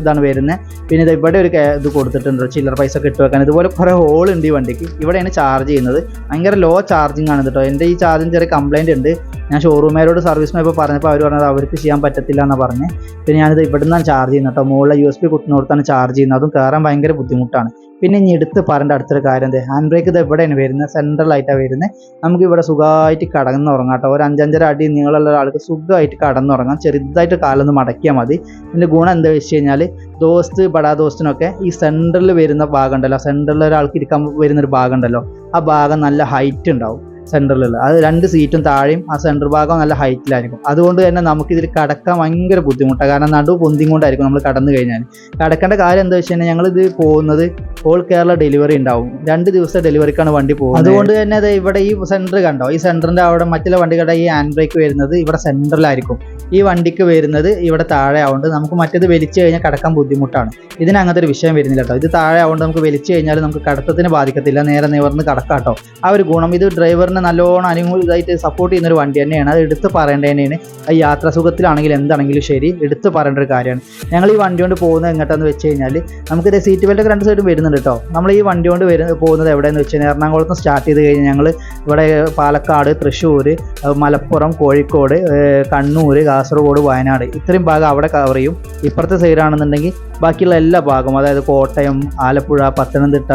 ഇതാണ് വരുന്നത്. പിന്നെ ഇത് ഇവിടെ ഒരു ഇത് കൊടുത്തിട്ടുണ്ട് ചില്ലർ പൈസ ഒക്കെ ഇട്ട് വെക്കാൻ. ഇതുപോലെ കുറേ ഹോൾ ഉണ്ട് ഈ വണ്ടിക്ക്. ഇവിടെയാണ് ചാർജ് ചെയ്യുന്നത്. ഭയങ്കര ലോ ചാർജിങ് ആണ് കേട്ടോ എന്റെ ഈ ചാർജിങ് ചെറിയ കംപ്ലൈന്റ് ഉണ്ട്. ഞാൻ ഷോറൂമേരോട് സർവീസ് ഇപ്പോൾ പറഞ്ഞപ്പോൾ അവർ പറഞ്ഞത് അവർക്ക് ചെയ്യാൻ പറ്റത്തില്ല എന്നാണ് പറഞ്ഞത് പിന്നെ ഞാനിത് ഇവിടെ നിന്നാണ് ചാർജ് ചെയ്യുന്നത് കേട്ടോ. മുകളിലെ യു എസ് പി കുത്തുന്നിടത്താണ് ചാർജ് ചെയ്യുന്നത്. അതും കയറാൻ ഭയങ്കര ബുദ്ധിമുട്ടാണ്. പിന്നെ ഇനി എടുത്ത് പറയേണ്ട അടുത്തൊരു കാര്യം എന്താ? ഹാൻഡ് ബ്രേക്ക് ഇത് എവിടെയാണ് വരുന്നത്? സെൻട്രലായിട്ടാണ് വരുന്നത്. നമുക്ക് ഇവിടെ സുഖമായിട്ട് കടന്നുറങ്ങാം കേട്ടോ. ഒരു അഞ്ചഞ്ചര അടി നീളമുള്ള ഒരാൾക്ക് സുഖമായിട്ട് കടന്നുറങ്ങാം ചെറുതായിട്ട് കാലൊന്ന് മടക്കിയാൽ മതി. ഇതിന്റെ ഗുണം എന്താ വെച്ച് കഴിഞ്ഞാൽ ദോസ്ത് ബടാ ദോസ്തിനൊക്കെ ഈ സെന്ററിൽ വരുന്ന ഭാഗം ഉണ്ടല്ലോ. സെന്ററിൽ ഒരാൾക്ക് ഇരിക്കാൻ വരുന്നൊരു ഭാഗം ഉണ്ടല്ലോ. ആ ഭാഗം നല്ല ഹൈറ്റ് ഉണ്ടാവും. സെന്ററിലുള്ള അത് രണ്ട് സീറ്റും താഴെയും ആ സെന്റർ ഭാഗം നല്ല ഹൈറ്റിലായിരിക്കും അതുകൊണ്ട് തന്നെ നമുക്കിതിൽ കടക്കാൻ ഭയങ്കര ബുദ്ധിമുട്ടാണ് കാരണം നടു പൊന്തിയും കൊണ്ടായിരിക്കും നമ്മൾ കടന്നു കഴിഞ്ഞാൽ കടക്കേണ്ട കാര്യം എന്താ വെച്ച് കഴിഞ്ഞാൽ ഞങ്ങളിത് പോകുന്നത് ഓൾ കേരള ഡെലിവറി ഉണ്ടാവും. രണ്ട് ദിവസത്തെ ഡെലിവറിക്കാണ് വണ്ടി പോകുന്നത്. അതുകൊണ്ട് തന്നെ അത് ഇവിടെ ഈ സെന്റർ കണ്ടോ? ഈ സെന്ററിന്റെ അവിടെ മറ്റുള്ള വണ്ടികളുടെ ഈ ഹാൻഡ് ബ്രേക്ക് വരുന്നത് ഇവിടെ സെന്ററിലായിരിക്കും ഈ വണ്ടിക്ക് വരുന്നത് ഇവിടെ താഴെ ആവുകൊണ്ട് നമുക്ക് മറ്റേത് വലിച്ചു കഴിഞ്ഞാൽ കടക്കാൻ ബുദ്ധിമുട്ടാണ്. ഇതിന് അങ്ങനത്തെ ഒരു വിഷയം വരുന്നില്ല കേട്ടോ. ഇത് താഴെ ആവുകൊണ്ട് നമുക്ക് വലിച്ചു കഴിഞ്ഞാൽ നമുക്ക് കടത്തത്തിന് ബാധിക്കത്തില്ല. നേരെ നിവർന്ന് കടക്കാം കേട്ടോ. ആ ഒരു ഗുണം. ഇത് ഡ്രൈവറിനെ നല്ലോണം അനുകൂലമായിട്ട് സപ്പോർട്ട് ചെയ്യുന്ന ഒരു വണ്ടി തന്നെയാണ്. അത് എടുത്ത് പറയേണ്ടത് തന്നെയാണ്. ആ യാത്രാ എന്താണെങ്കിലും ശരി. എടുത്ത് പറയേണ്ട ഒരു കാര്യമാണ്. ഞങ്ങൾ ഈ വണ്ടി കൊണ്ട് പോകുന്നത് എങ്ങോട്ടാന്ന് വെച്ച് കഴിഞ്ഞാൽ നമുക്ക് സീറ്റ് ബെൽറ്റ് രണ്ട് സൈഡും വരുന്നുണ്ട് കേട്ടോ. നമ്മൾ ഈ വണ്ടി കൊണ്ട് വരുന്ന പോകുന്നത് എവിടെയെന്ന് വെച്ച് കഴിഞ്ഞാൽ എറണാകുളത്ത് സ്റ്റാർട്ട് ചെയ്ത് കഴിഞ്ഞാൽ ഞങ്ങൾ ഇവിടെ പാലക്കാട് തൃശ്ശൂർ മലപ്പുറം കോഴിക്കോട് കണ്ണൂർ കാസർഗോഡ് വയനാട് ഇത്രയും ഭാഗം അവിടെ കവർ ചെയ്യും. ഇപ്പുറത്തെ സൈഡാണെന്നുണ്ടെങ്കിൽ ബാക്കിയുള്ള എല്ലാ ഭാഗവും അതായത് കോട്ടയം ആലപ്പുഴ പത്തനംതിട്ട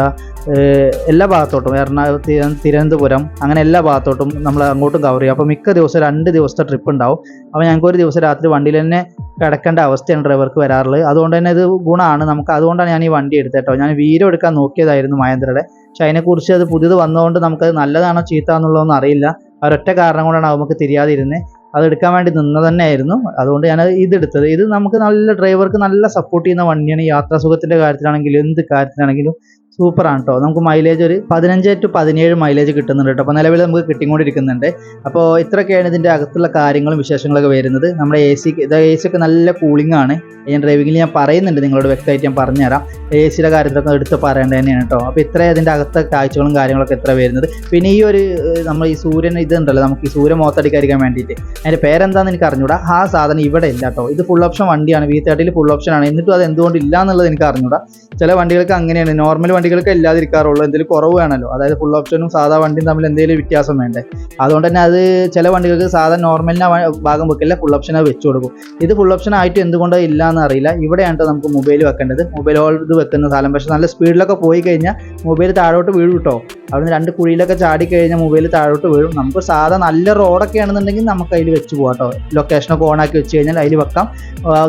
എല്ലാ ഭാഗത്തോട്ടും എറണാകുളം തിരു- തിരുവനന്തപുരം അങ്ങനെ എല്ലാ ഭാഗത്തോട്ടും നമ്മൾ അങ്ങോട്ടും കവർ ചെയ്യും. അപ്പോൾ മിക്ക ദിവസം രണ്ട് ദിവസത്തെ ട്രിപ്പ് ഉണ്ടാവും. അപ്പോൾ ഞങ്ങൾക്ക് ഒരു ദിവസം രാത്രി വണ്ടിയിൽ തന്നെ കിടക്കേണ്ട അവസ്ഥയാണ് ഡ്രൈവർക്ക് വരാറുള്ളത്. അതുകൊണ്ട് തന്നെ ഇത് ഗുണമാണ്. നമുക്ക് അതുകൊണ്ടാണ് ഞാൻ ഈ വണ്ടി എടുത്തത് കേട്ടോ. ഞാൻ വീരം എടുക്കാൻ നോക്കിയതായിരുന്നു മഹേന്ദ്രയുടെ. പക്ഷെ അതിനെക്കുറിച്ച് അത് പുതിയത് വന്നതുകൊണ്ട് നമുക്കത് നല്ലതാണോ ചീത്ത എന്നുള്ളതൊന്നും അറിയില്ല. അവരൊറ്റ കാരണം കൊണ്ടാണ് നമുക്ക് തിരിയാതിരുന്നത് അത് എടുക്കാൻ വേണ്ടി തന്നെ തന്നെയായിരുന്നു അതുകൊണ്ട് ഞാൻ ഇതെടുത്തത്. ഇത് നമുക്ക് നല്ല ഡ്രൈവർക്ക് നല്ല സപ്പോർട്ട് ചെയ്യുന്ന വണ്ടിയാണ് യാത്രാസുഖത്തിന്റെ കാര്യത്തിലാണെങ്കിലും എന്ത് കാര്യത്തിലാണെങ്കിലും സൂപ്പറാണ് കേട്ടോ നമുക്ക് മൈലേജ് ഒരു പതിനഞ്ച് ടു പതിനേഴ് മൈലേജ് കിട്ടുന്നുണ്ട് കേട്ടോ അപ്പോൾ നിലവിൽ നമുക്ക് കിട്ടിക്കൊണ്ടിരിക്കുന്നുണ്ട്. അപ്പോൾ ഇത്രയൊക്കെയാണ് ഇതിന്റെ അകത്തുള്ള കാര്യങ്ങളും വിശേഷങ്ങളൊക്കെ വരുന്നത്. നമ്മുടെ എ സി ഇത് എ സി ഒക്കെ നല്ല കൂളിംഗ് ആണ്. ഞാൻ ഡ്രൈവിങ്ങിൽ ഞാൻ പറയുന്നുണ്ട് നിങ്ങളോട് വ്യക്തമായിട്ട് ഞാൻ പറഞ്ഞുതരാം. എ സിയുടെ കാര്യത്തിലൊക്കെ എടുത്ത് പറയേണ്ടത് തന്നെയാണ് കേട്ടോ അപ്പോൾ ഇത്രയും അതിന്റെ അകത്തെ കാഴ്ചകളും കാര്യങ്ങളൊക്കെ എത്ര വരുന്നത്. പിന്നെ ഈ ഒരു നമ്മൾ ഈ സൂര്യൻ ഇതുണ്ടല്ലോ നമുക്ക് ഈ സൂര്യൻ മോത്തടിക്കാതിരിക്കാൻ വേണ്ടിയിട്ട്. അതിന്റെ പേരെന്താണെന്ന് എനിക്ക് അറിഞ്ഞൂടാ. ആ സാധനം ഇവിടെ ഇല്ല കേട്ടോ ഇത് ഫുൾ ഓപ്ഷൻ വണ്ടിയാണ്. വി തേർട്ടിയിൽ ഫുൾ ഓപ്ഷൻ ആണ്. എന്നിട്ടും അത് എന്തുകൊണ്ട് ഇല്ല എന്നുള്ളത് എനിക്ക് അറിഞ്ഞൂടാ. ചില വണ്ടികൾക്ക് അങ്ങനെയാണ്. നോർമൽ വണ്ടികൾക്ക് ഇല്ലാതിരിക്കാറുള്ളൂ. എന്തെങ്കിലും കുറവ് വേണമല്ലോ. അതായത് ഫുൾ ഓപ്ഷനും സാധാ വണ്ടിയും തമ്മിൽ എന്തെങ്കിലും വ്യത്യാസം വേണ്ടേ? അതുകൊണ്ട് തന്നെ അത് ചില വണ്ടികൾക്ക് സാധാ നോർമലിന് ഭാഗം വെക്കില്ല ഫുൾ ഓപ്ഷനെ വെച്ച് കൊടുക്കും. ഇത് ഫുൾ ഓപ്ഷൻ ആയിട്ട് എന്തുകൊണ്ട് ഇല്ല എന്ന് അറിയില്ല. ഇവിടെയാണ് നമുക്ക് മൊബൈൽ വെക്കേണ്ടത്. മൊബൈൽ ഹോൾഡ് വെക്കുന്ന സ്ഥലം പക്ഷേ നല്ല സ്പീഡിലൊക്കെ പോയി കഴിഞ്ഞാൽ മൊബൈൽ താഴോട്ട് വീഴും കേട്ടോ അവിടുന്ന് രണ്ട് കുഴിയിലൊക്കെ ചാടി കഴിഞ്ഞാൽ മൊബൈൽ താഴോട്ട് വീഴും. നമുക്ക് സാധാ നല്ല റോഡൊക്കെ ആണെന്നുണ്ടെങ്കിൽ നമുക്ക് അതിൽ വെച്ച് പോകാം കേട്ടോ ലൊക്കേഷനൊക്കെ ഓണാക്കി വെച്ച് കഴിഞ്ഞാൽ അതിൽ വെക്കാം.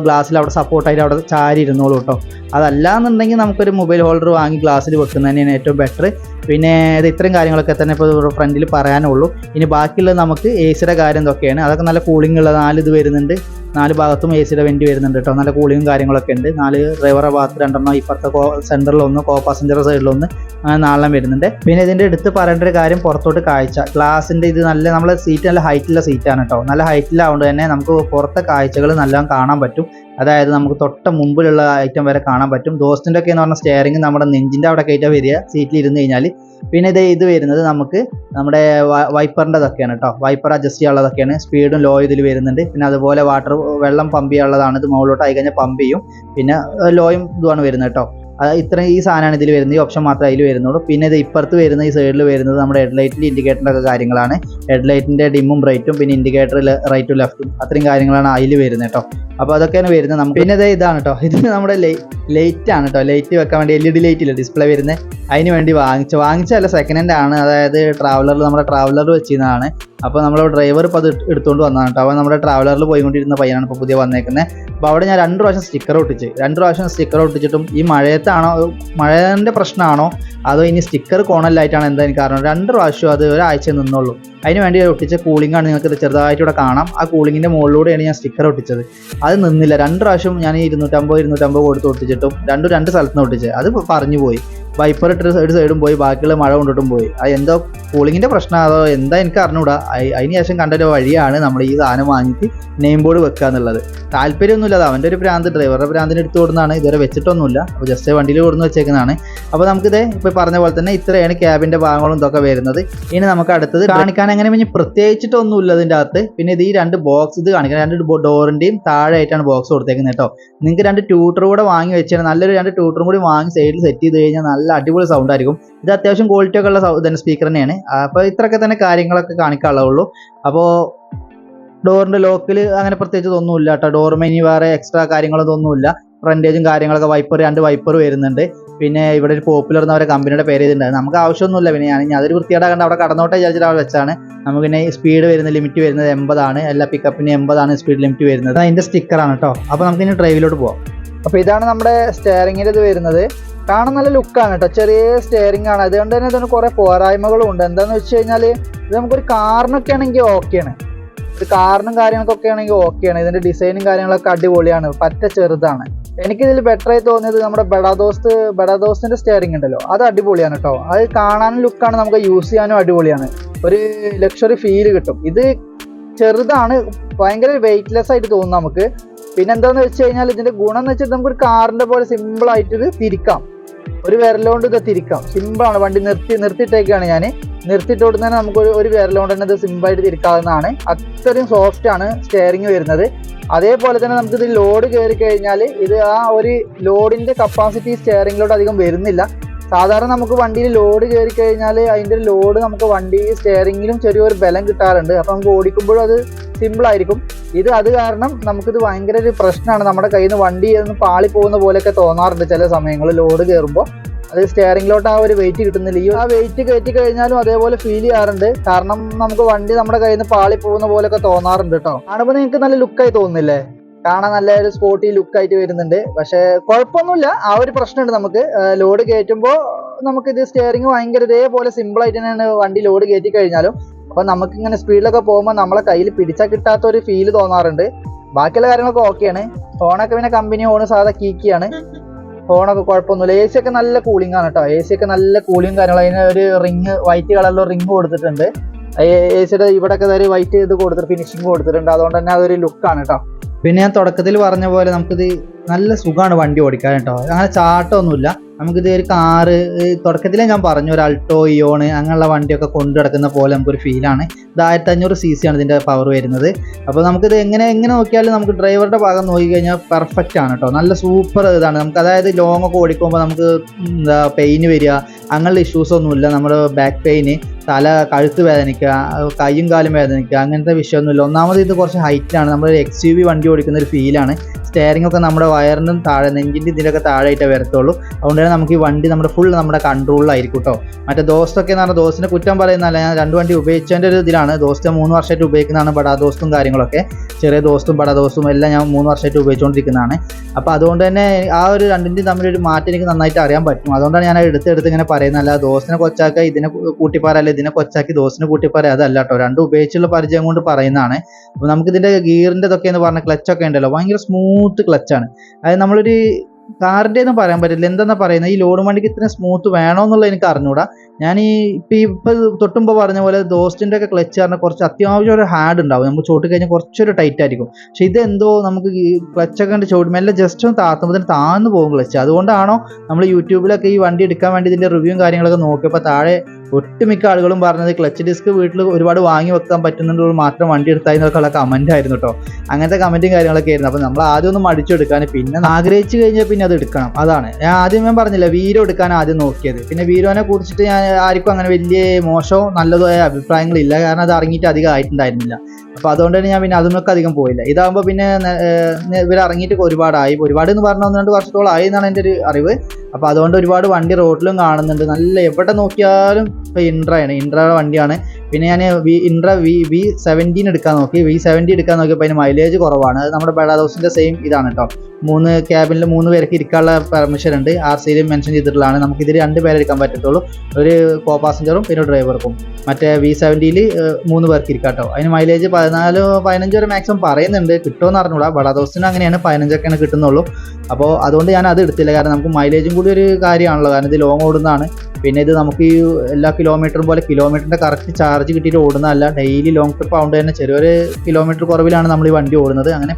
ഗ്ലാസ്സിൽ അവിടെ സപ്പോർട്ടായിട്ട് അവിടെ ചാരി ഇരുന്നോളൂ കേട്ടോ അതല്ല എന്നുണ്ടെങ്കിൽ നമുക്കൊരു മൊബൈൽ ഹോൾഡർ വാങ്ങി ഗ്ലാസ് ഗ്ലാസ്സിൽ വെക്കുന്നത് തന്നെയാണ് ഏറ്റവും ബെറ്റർ പിന്നെ ഇത് ഇത്രയും കാര്യങ്ങളൊക്കെ തന്നെ ഇപ്പോൾ ഫ്രണ്ടിൽ പറയാനുള്ളൂ. ഇനി ബാക്കിയുള്ളത് നമുക്ക് എ സിയുടെ കാര്യം എന്തൊക്കെയാണ്? അതൊക്കെ നല്ല കൂളിംഗ് ഉള്ള നാലിത് വരുന്നുണ്ട്. നാല് ഭാഗത്തും എ സിയുടെ വെന്റ് വരുന്നുണ്ട് കേട്ടോ നല്ല കൂളിങ്ങും കാര്യങ്ങളൊക്കെ ഉണ്ട്. നാല് ഡ്രൈവറെ ഭാഗത്ത് രണ്ടെണ്ണം ഇപ്പുറത്തെ കോ സെന്ററിലൊന്ന് കോ പാസഞ്ചർ സൈഡിലൊന്ന് അങ്ങനെ നാലെണ്ണം വരുന്നുണ്ട്. പിന്നെ ഇതിന്റെ എടുത്ത് പറയേണ്ട ഒരു കാര്യം പുറത്തോട്ട് കാഴ്ച. ഗ്ലാസിന്റെ ഇത് നല്ല നമ്മളെ സീറ്റ് നല്ല ഹൈറ്റുള്ള സീറ്റാണ് കേട്ടോ നല്ല ഹൈറ്റിലാവുകൊണ്ട് തന്നെ നമുക്ക് പുറത്തെ കാഴ്ചകൾ നല്ലോണം കാണാൻ പറ്റും. അതായത് നമുക്ക് തൊട്ട മുമ്പിലുള്ള ഐറ്റം വരെ കാണാൻ പറ്റും. ദോസ്റ്റിന്റെ ഒക്കെ എന്ന് പറഞ്ഞാൽ സ്റ്റെയറിങ് നമ്മുടെ നെഞ്ചിന്റെ അവിടെ കയറ്റാൻ വരിക സീറ്റിൽ ഇരുന്ന് കഴിഞ്ഞാൽ പിന്നെ ഇത് ഇത് വരുന്നത് നമുക്ക് നമ്മുടെ വൈപ്പറിന്റെതൊക്കെയാണ് കേട്ടോ വൈപ്പർ അഡ്ജസ്റ്റ് ചെയ്യാനുള്ളതൊക്കെയാണ്. സ്പീഡും ലോ ഇതിൽ വരുന്നുണ്ട്. പിന്നെ അതുപോലെ വാട്ടർ വെള്ളം പമ്പ് ചെയ്യാനുള്ളതാണ്. ഇത് മുകളിലോട്ട് ആയി കഴിഞ്ഞാൽ പമ്പ് ചെയ്യും. പിന്നെ ലോയും ഇതുമാണ് വരുന്നത് കേട്ടോ അത് ഇത്രയും ഈ സാധനമാണ് ഇതിൽ വരുന്നത്. ഈ ഓപ്ഷൻ മാത്രമേ അതിൽ വരുന്നുള്ളൂ. പിന്നെ ഇത് ഇപ്പുറത്ത് വരുന്ന ഈ സൈഡിൽ വരുന്നത് നമ്മുടെ ഹെഡ് ലൈറ്റിന്റെ ഇൻഡിക്കേറ്ററിന്റെ ഒക്കെ കാര്യങ്ങളാണ്. ഹെഡ് ലൈറ്റിന്റെ ഡിമ്മും ബ്രൈറ്റും പിന്നെ ഇൻഡിക്കേറ്റർ റൈറ്റും ലെഫ്റ്റും അത്രയും കാര്യങ്ങളാണ് അതിൽ വരുന്നത് കേട്ടോ. അപ്പോൾ അതൊക്കെയാണ് വരുന്നത് നമുക്ക്. പിന്നെ ഇത് ഇതാണ് കേട്ടോ. ഇത് നമ്മുടെ ലൈറ്റ് ആണ് കേട്ടോ. ലൈറ്റ് വെക്കാൻ വേണ്ടി എൽ ഇ ഡി ലൈറ്റ് ഇല്ല ഡിസ്പ്ലേ വരുന്നത്. അതിന് വേണ്ടി വാങ്ങിച്ചു വാങ്ങിച്ചല്ല സെക്കൻഡ് ഹാൻഡ് ആണ്. അതായത് ട്രാവലറിൽ നമ്മുടെ ട്രാവലർ വെച്ചിരുന്നതാണ്. അപ്പോൾ നമ്മുടെ ഡ്രൈവർ ഇപ്പോൾ അത് എടു- എടുത്തുകൊണ്ട് വന്നതാണ് കേട്ടോ അവൻ നമ്മുടെ ട്രാവലറിൽ പോയിക്കൊണ്ടിരുന്ന പയ്യനാണ് ഇപ്പോൾ പുതിയ വന്നേക്കുന്നത് അപ്പോൾ അവിടെ ഞാൻ രണ്ട് പ്രാവശ്യം സ്റ്റിക്കർ ഒട്ടിച്ച് രണ്ട് പ്രാവശ്യം സ്റ്റിക്കർ ഒട്ടിച്ചിട്ടും ഈ മഴയത്താണോ മഴേന്റെ പ്രശ്നമാണോ അതോ ഇനി സ്റ്റിക്കർ കോണല്ലായിട്ടാണ് എന്താ എനിക്ക് കാരണം രണ്ട് പ്രാവശ്യം അത് ഒരാഴ്ച നിന്നുള്ളൂ അതിന് വേണ്ടി ഒട്ടിച്ച കൂളിംഗ് ആണ് നിങ്ങൾക്ക് ഇത് ചെറുതായിട്ട് ഇവിടെ കാണാം. ആ കൂളിങ്ങിന്റെ മുകളിലൂടെയാണ് ഞാൻ സ്റ്റിക്കർ ഒട്ടിച്ചത്. അത് നിന്നില്ല. രണ്ട് പ്രാവശ്യം ഞാൻ ഇരുന്നൂറ്റമ്പത് ഇരുന്നൂറ്റമ്പത് കൊടുത്ത് ഒട്ടിച്ചിട്ടും രണ്ടും രണ്ട് സ്ഥലത്ത് ഒട്ടിച്ച് അത് പറഞ്ഞു പോയി. വൈപ്പർ ഇട്ട് ഒരു സൈഡും പോയി ബാക്കിയുള്ള മഴ കൊണ്ടിട്ടും പോയി. അത് എന്തോ കൂളിങ്ങിന്റെ പ്രശ്നം അതോ എന്താ എനിക്ക് അറിഞ്ഞൂടാ. അയ്- അതിന് ശേഷം കണ്ടൊരു വഴിയാണ് നമ്മൾ ഈ സാധനം വാങ്ങിയിട്ട് നെയിം ബോർഡ് വെക്കുക എന്നുള്ളത്. താല്പര്യമൊന്നുമില്ല അത്. അവന്റെ ഒരു ഭ്രാന്ത് ഡ്രൈവറുടെ ഭ്രാന്തിന് എടുത്തു കൊടുക്കുന്നതാണ് ഇതുവരെ വെച്ചിട്ടൊന്നുമില്ല. അപ്പോൾ ജസ്റ്റ് വണ്ടിയിൽ കൊടുന്ന് വെച്ചേക്കുന്നതാണ്. അപ്പോൾ നമുക്കിത് ഇപ്പോൾ പറഞ്ഞ പോലെ തന്നെ ഇത്രയാണ് ക്യാബിന്റെ ഭാഗങ്ങളും ഇതൊക്കെ വരുന്നത്. ഇനി നമുക്ക് അടുത്തത് കാണിക്കാൻ എങ്ങനെ പിന്നെ പ്രത്യേകിച്ചിട്ടൊന്നുമില്ല ഇതിന്റെ അകത്ത്. പിന്നെ ഇത് ഈ രണ്ട് ബോക്സ് ഇത് കാണിക്കണം രണ്ട് ഡോറിന്റെയും താഴെയായിട്ടാണ് ബോക്സ് കൊടുത്തേക്കുന്നത് കേട്ടോ. നിങ്ങൾക്ക് രണ്ട് ട്യൂട്ടർ കൂടെ വാങ്ങി വെച്ചാൽ നല്ലൊരു രണ്ട് ട്യൂട്ടറും കൂടി വാങ്ങി സൈഡിൽ സെറ്റ് ചെയ്ത് കഴിഞ്ഞാൽ നല്ല അടിപൊളി സൗണ്ട് ആയിരിക്കും. ഇത് അത്യാവശ്യം ക്വാളിറ്റി ഒക്കെ ഉള്ള തന്നെ സ്പീക്കർ തന്നെയാണ്. അപ്പോൾ ഇത്രയൊക്കെ തന്നെ കാര്യങ്ങളൊക്കെ കാണിക്കാനുള്ളൂ അപ്പോൾ ഡോറിന്റെ ലോക്കിൽ അങ്ങനെ പ്രത്യേകിച്ച് ഒന്നുമില്ല കേട്ടോ. ഡോറുമേ ഇനി വേറെ എക്സ്ട്രാ കാര്യങ്ങളൊന്നും ഒന്നുമില്ല. ഫ്രണ്ടേജും കാര്യങ്ങളൊക്കെ വൈപ്പർ രണ്ട് വൈപ്പർ വരുന്നുണ്ട്. പിന്നെ ഇവിടെ ഒരു പോപ്പുലർ എന്ന കമ്പനിയുടെ പേര് ഇതുണ്ടായിരുന്നു നമുക്ക് ആവശ്യമൊന്നുമില്ല പിന്നെ. ഞാൻ ഇനി അതൊരു വൃത്തിയേടാകണ്ട അവിടെ കടന്നോട്ടെ വിചാരിച്ചിട്ട് അവിടെ വെച്ചാണ്. നമുക്ക് പിന്നെ സ്പീഡ് വരുന്ന ലിമിറ്റ് വരുന്നത് എൺപതാണ്. എല്ലാ പിക്കപ്പിന് എൺപതാണ് സ്പീഡ് ലിമിറ്റ് വരുന്നത്. അതിന്റെ സ്റ്റിക്കറാണ് കേട്ടോ. അപ്പോൾ നമുക്ക് ഇനി ഡ്രൈവിലോട്ട് പോവാം. അപ്പോൾ ഇതാണ് നമ്മുടെ സ്റ്റെയറിങ്ങിൽ ഇത് വരുന്നത്. കാണാൻ നല്ല ലുക്കാണ് കേട്ടോ ചെറിയ സ്റ്റിയറിംഗ് ആണ്. അതുകൊണ്ട് തന്നെ ഇതിന് കുറേ പോരായ്മകളും ഉണ്ട്. എന്താണെന്ന് വെച്ച് കഴിഞ്ഞാൽ ഇത് നമുക്കൊരു കാറിനൊക്കെ ആണെങ്കിൽ ഓക്കെയാണ് ഒരു കാറിനും കാര്യങ്ങൾക്കൊക്കെ ആണെങ്കിൽ ഓക്കെയാണ് ഇതിന്റെ ഡിസൈനും കാര്യങ്ങളൊക്കെ അടിപൊളിയാണ്. പറ്റ ചെറുതാണ്. എനിക്കിതിൽ ബെറ്റർ ആയി തോന്നിയത് നമ്മുടെ ബഡാദോസ് ബഡാദോസ്തിന്റെ സ്റ്റിയറിംഗ് ഉണ്ടല്ലോ. അത് അടിപൊളിയാണ് കേട്ടോ അത് കാണാനും ലുക്കാണ് നമുക്ക് യൂസ് ചെയ്യാനും അടിപൊളിയാണ്. ഒരു ലക്ഷറി ഫീൽ കിട്ടും. ഇത് ചെറുതാണ്. ഭയങ്കര വെയിറ്റ്ലെസ് ആയിട്ട് തോന്നും നമുക്ക്. പിന്നെ എന്താണെന്ന് വെച്ച് കഴിഞ്ഞാൽ ഇതിന്റെ ഗുണം എന്ന് വെച്ചാൽ നമുക്ക് ഒരു കാറിന്റെ പോലെ സിമ്പിൾ ആയിട്ട് ഇത് തിരിക്കാം. ഒരു വിരലുകൊണ്ട് ഇത് തിരിക്കാം. സിമ്പിളാണ് വണ്ടി നിർത്തി നിർത്തിയിട്ടേക്കാണ് ഞാൻ നിർത്തിയിട്ട് കൊടുത്ത് തന്നെ നമുക്ക് ഒരു വിരലോണ്ട് തന്നെ ഇത് സിമ്പിളായിട്ട് തിരിക്കാവുന്നതാണ്. അത്രയും സോഫ്റ്റ് ആണ് സ്റ്റിയറിംഗ് വരുന്നത്. അതേപോലെ തന്നെ നമുക്ക് ഇത് ലോഡ് കയറി കഴിഞ്ഞാൽ ഇത് ആ ഒരു ലോഡിന്റെ കപ്പാസിറ്റി സ്റ്റെയറിങ്ങിലോട്ട് അധികം വരുന്നില്ല. സാധാരണ നമുക്ക് വണ്ടിയിൽ ലോഡ് കയറി കഴിഞ്ഞാൽ അതിന്റെ ലോഡ് നമുക്ക് വണ്ടി സ്റ്റിയറിംഗിലും ചെറിയൊരു ബലം കിട്ടാറുണ്ട്. അപ്പോൾ നമുക്ക് ഓടിക്കുമ്പോഴും അത് സിമ്പിൾ ആയിരിക്കും. ഇത് അത് കാരണം നമുക്കിത് ഭയങ്കര ഒരു പ്രശ്നമാണ് നമ്മുടെ കയ്യിൽ നിന്ന് വണ്ടി ഒന്ന് പാളി പോകുന്ന പോലെയൊക്കെ തോന്നാറുണ്ട് ചില സമയങ്ങളിൽ ലോഡ് കയറുമ്പോൾ അത് സ്റ്റിയറിംഗിലോട്ട് ആ ഒരു വെയിറ്റ് കിട്ടുന്നില്ല. ഈ ആ വെയിറ്റ് കയറ്റി കഴിഞ്ഞാലും അതേപോലെ ഫീൽ ചെയ്യാറുണ്ട്. കാരണം നമുക്ക് വണ്ടി നമ്മുടെ കയ്യിൽ നിന്ന് പാളി പോകുന്ന പോലെയൊക്കെ തോന്നാറുണ്ട് കേട്ടോ കാണുമ്പോൾ നിങ്ങൾക്ക് നല്ല ലുക്കായി തോന്നുന്നില്ലേ? കാണാൻ നല്ല ഒരു സ്പോർട്ടി ലുക്കായിട്ട് വരുന്നുണ്ട്. പക്ഷേ കുഴപ്പമൊന്നുമില്ല. ആ ഒരു പ്രശ്നമുണ്ട് നമുക്ക്. ലോഡ് കയറ്റുമ്പോൾ നമുക്ക് ഇത് സ്റ്റിയറിംഗ് ഭയങ്കര ഇതേപോലെ സിമ്പിൾ ആയിട്ട് തന്നെയാണ് വണ്ടി ലോഡ് കയറ്റി കഴിഞ്ഞാലും. അപ്പൊ നമുക്ക് ഇങ്ങനെ സ്പീഡിലൊക്കെ പോകുമ്പോൾ നമ്മളെ കയ്യിൽ പിടിച്ചാൽ കിട്ടാത്ത ഒരു ഫീൽ തോന്നാറുണ്ട്. ബാക്കിയുള്ള കാര്യങ്ങളൊക്കെ ഓക്കെയാണ് ഫോണൊക്കെ പിന്നെ കമ്പനി ഫോണ് സാധാ കീക്കിയാണ്. ഫോണൊക്കെ കുഴപ്പമൊന്നുമില്ല. എ സി ഒക്കെ നല്ല കൂളിംഗ് ആണ് കേട്ടോ എ സി ഒക്കെ നല്ല കൂളിംഗ് കാര്യങ്ങൾ അതിന് ഒരു റിങ് വൈറ്റ് കളറിലുള്ള റിങ് കൊടുത്തിട്ടുണ്ട്. എ സിയുടെ ഇവിടെ ഒക്കെ ഒരു വൈറ്റ് ഇത് കൊടുത്തിട്ട് ഫിനിഷിംഗ് കൊടുത്തിട്ടുണ്ട്. അതുകൊണ്ട് തന്നെ അതൊരു ലുക്കാണ് കേട്ടോ പിന്നെ ഞാൻ തുടക്കത്തിൽ പറഞ്ഞ പോലെ നമുക്കിത് നല്ല സുഖമാണ് വണ്ടി ഓടിക്കാൻ കേട്ടോ അങ്ങനെ ചാട്ടമൊന്നുമില്ല. നമുക്കിത് ഒരു കാറ് തുടക്കത്തിലേ ഞാൻ പറഞ്ഞു ഒരു അൾട്ടോ ഇയോണ് അങ്ങനെയുള്ള വണ്ടിയൊക്കെ കൊണ്ടു നടക്കുന്ന പോലെ നമുക്കൊരു ഫീലാണ് ഇത് ആയിരത്തി അഞ്ഞൂറ് സി സി ആണ് ഇതിന്റെ പവർ വരുന്നത്. അപ്പോൾ നമുക്കിത് എങ്ങനെ എങ്ങനെ നോക്കിയാലും നമുക്ക് ഡ്രൈവറുടെ ഭാഗം നോക്കി കഴിഞ്ഞാൽ പെർഫെക്റ്റ് ആണ് കേട്ടോ നല്ല സൂപ്പർ ഇതാണ്. നമുക്ക് അതായത് ലോങ് ഒക്കെ ഓടിക്കുമ്പോൾ നമുക്ക് എന്താ പെയിന് വരിക അങ്ങനെയുള്ള ഇഷ്യൂസ് ഒന്നുമില്ല നമ്മുടെ ബാക്ക് പെയിന് തല കഴുത്ത് വേദനിക്കുക കൈയും കാലും വേദനിക്കുക അങ്ങനത്തെ വിഷയമൊന്നുമില്ല. ഒന്നാമത് ഇത് കുറച്ച് ഹൈറ്റിലാണ് നമ്മൾ എക്സ് യു വി വണ്ടി ഓടിക്കുന്ന ഒരു ഫീലാണ് സ്റ്റിയറിംഗ് ഒക്കെ നമ്മുടെ വയറിനും താഴെ നെഞ്ചിന്റെ ഇതിലൊക്കെ താഴെയായിട്ടേ വരത്തുള്ളൂ. അതുകൊണ്ട് അതുകൊണ്ടാണ് നമുക്ക് ഈ വണ്ടി നമ്മുടെ ഫുൾ നമ്മുടെ കൺട്രോളിലായിരിക്കും കേട്ടോ മറ്റേ ദോസ്തൊക്കെ എന്ന് പറഞ്ഞാൽ കുറ്റം പറയുന്നതല്ല. ഞാൻ രണ്ട് വണ്ടി ഉപയോഗിച്ചതിന്റെ ഒരു ഇതിലാണ്. ദോസ്ത് മൂന്ന് വർഷമായിട്ട് ഉപയോഗിക്കുന്നതാണ് ബടാ ദോസ്തും കാര്യങ്ങളൊക്കെ. ചെറിയ ദോസ്തും ബടാ ദോസ്തും എല്ലാം ഞാൻ മൂന്ന് വർഷമായിട്ട് ഉപയോഗിച്ചുകൊണ്ടിരിക്കുന്നതാണ് അപ്പോൾ അതുകൊണ്ട് തന്നെ ആ ഒരു രണ്ടിന്റെയും തമ്മിലൊരു മാറ്റം എനിക്ക് നന്നായിട്ട് അറിയാൻ പറ്റും. അതുകൊണ്ടാണ് ഞാൻ എടുത്ത് എടുത്ത് ഇങ്ങനെ പറയുന്നത്. അല്ല ദോസ്തിനെ കൊച്ചാക്കുക ഇതിനെ കൂട്ടിപ്പാറ അല്ല ഇതിനെ കൊച്ചാക്കി ദോസ്തിനെ കൂട്ടിപ്പാറ അതല്ല കേട്ടോ രണ്ടും ഉപയോഗിച്ചുള്ള പരിചയം കൊണ്ട് പറയുന്നതാണ്. അപ്പോൾ നമുക്കിതിന്റെ ഗിയറിന്റെ ഇതൊക്കെ എന്ന് പറഞ്ഞ ക്ലച്ചൊക്കെ ഉണ്ടല്ലോ. ഭയങ്കര സ്മൂത്ത് ക്ലച്ചാണ് അതായത് നമ്മളൊരു കാറിന്റെ ഒന്നും പറയാൻ പറ്റില്ല. എന്താണെന്ന് പറയുന്നത് ഈ ലോഡ് വണ്ടിക്ക് ഇത്രയും സ്മൂത്ത് വേണോ എന്നുള്ളത് എനിക്ക് അറിഞ്ഞൂടാ. ഞാൻ ഈ ഇപ്പം ഇപ്പം തൊട്ടുമ്പോൾ പറഞ്ഞ പോലെ ദോസ്റ്റിന്റെ ഒക്കെ ക്ലച്ച് പറഞ്ഞാൽ കുറച്ച് അത്യാവശ്യം ഒരു ഹാർഡ് ഉണ്ടാവും. നമുക്ക് ചോട്ട് കഴിഞ്ഞാൽ കുറച്ചൊരു ടൈറ്റ് ആയിരിക്കും. പക്ഷെ ഇതെന്തോ നമുക്ക് ഈ ക്ലച്ചൊക്കെ കണ്ട് ചോട്ട് മെല്ലെ ജസ്റ്റ് ഒന്ന് താത്തുമ്പോൾ തന്നെ താഴ്ന്നു പോകും ക്ലച്ച് അതുകൊണ്ടാണോ നമ്മൾ യൂട്യൂബിലൊക്കെ ഈ വണ്ടി എടുക്കാൻ വേണ്ടി ഇതിന്റെ റിവ്യൂവും കാര്യങ്ങളൊക്കെ നോക്കിയപ്പോൾ താഴെ ഒട്ടുമിക്ക ആളുകളും പറഞ്ഞത് ക്ലച്ച് ഡിസ്ക് വീട്ടിൽ ഒരുപാട് വാങ്ങി വെക്കാൻ പറ്റുന്നുണ്ട് മാത്രം വണ്ടി എടുത്താൽ എന്നൊക്കെയുള്ള കമന്റ് ആയിരുന്നു കേട്ടോ അങ്ങനത്തെ കമന്റും കാര്യങ്ങളൊക്കെ ആയിരുന്നു. അപ്പോൾ നമ്മൾ ആദ്യം ഒന്ന് മടിച്ചെടുക്കാൻ പിന്നെ ആഗ്രഹിച്ചു കഴിഞ്ഞാൽ പിന്നെ അത് എടുക്കണം. അതാണ്. ഞാൻ ആദ്യം ഞാൻ പറഞ്ഞില്ല വീരോ എടുക്കാൻ ആദ്യം നോക്കിയത്. പിന്നെ വീരോനെ കുറിച്ചിട്ട് ഞാൻ ആർക്കും അങ്ങനെ വലിയ മോശമോ നല്ലതോ ആയ അഭിപ്രായങ്ങളില്ല കാരണം അത് ഇറങ്ങിയിട്ട് അധികം ആയിട്ടുണ്ടായിരുന്നില്ല. അപ്പോൾ അതുകൊണ്ട് തന്നെ ഞാൻ പിന്നെ അതിനൊക്കെ അധികം പോയില്ല. ഇതാകുമ്പോൾ പിന്നെ ഇവർ ഇറങ്ങിയിട്ട് ഒരുപാടായി. ഒരുപാട് എന്ന് പറഞ്ഞാൽ ഒന്ന് രണ്ട് വർഷത്തോളം ആയി എന്നാണ് എന്റെ ഒരു അറിവ്. അപ്പോൾ അതുകൊണ്ട് ഒരുപാട് വണ്ടി റോഡിലും കാണുന്നുണ്ട്. നല്ല എവിടെ നോക്കിയാലും ഇപ്പോൾ ഇൻട്രയാണ് ഇൻട്രയുടെ വണ്ടിയാണ്. പിന്നെ ഞാൻ V Intra V V seventeen എടുക്കാൻ നോക്കി. വി സെവന്റി എടുക്കാൻ നോക്കിയപ്പോൾ അതിന് മൈലേജ് കുറവാണ്. അത് നമ്മുടെ ബഡാ ഹൗസിന്റെ സെയിം ഇതാണ് കേട്ടോ മൂന്ന് ക്യാബിനിൽ മൂന്ന് പേർക്ക് ഇരിക്കാനുള്ള പെർമിഷൻ ഉണ്ട്. ആർ സിയിൽ മെൻഷൻ ചെയ്തിട്ടുള്ളതാണ്. നമുക്ക് ഇതിൽ രണ്ട് പേരെ എടുക്കാൻ പറ്റത്തുള്ളൂ. ഒരു കോ പാസഞ്ചറും പിന്നെ ഡ്രൈവർക്കും മറ്റേ വി സെവന്റിയിൽ മൂന്ന് പേർക്ക് ഇരിക്കാം കേട്ടോ അതിന് മൈലേജ് പതിനാല് പതിനഞ്ച് വരെ മാക്സിമം പറയുന്നുണ്ട്. കിട്ടുമെന്ന് അറിഞ്ഞൂടാ. ബഡാ ഹൗസിന് അങ്ങനെയാണ് പതിനഞ്ചൊക്കെയാണ് കിട്ടുന്നുള്ളൂ. അപ്പോൾ അതുകൊണ്ട് ഞാൻ അത് എടുത്തില്ല. കാരണം നമുക്ക് മൈലേജും കൂടി ഒരു കാര്യമാണല്ലോ. കാരണം ഇത് ലോങ് ഓടുന്നതാണ്. പിന്നെ ഇത് നമുക്ക് ഈ എല്ലാ കിലോമീറ്ററും പോലെ കിലോമീറ്ററിന്റെ കറക്റ്റ് ചാർജ് കിട്ടിയിട്ട് ഓടുന്നതല്ല. ഡെയിലി ലോങ് ട്രിപ്പ് ആവുകൊണ്ട് തന്നെ ചെറിയൊരു കിലോമീറ്റർ കുറവിലാണ് നമ്മൾ ഈ വണ്ടി ഓടുന്നത്. അങ്ങനെ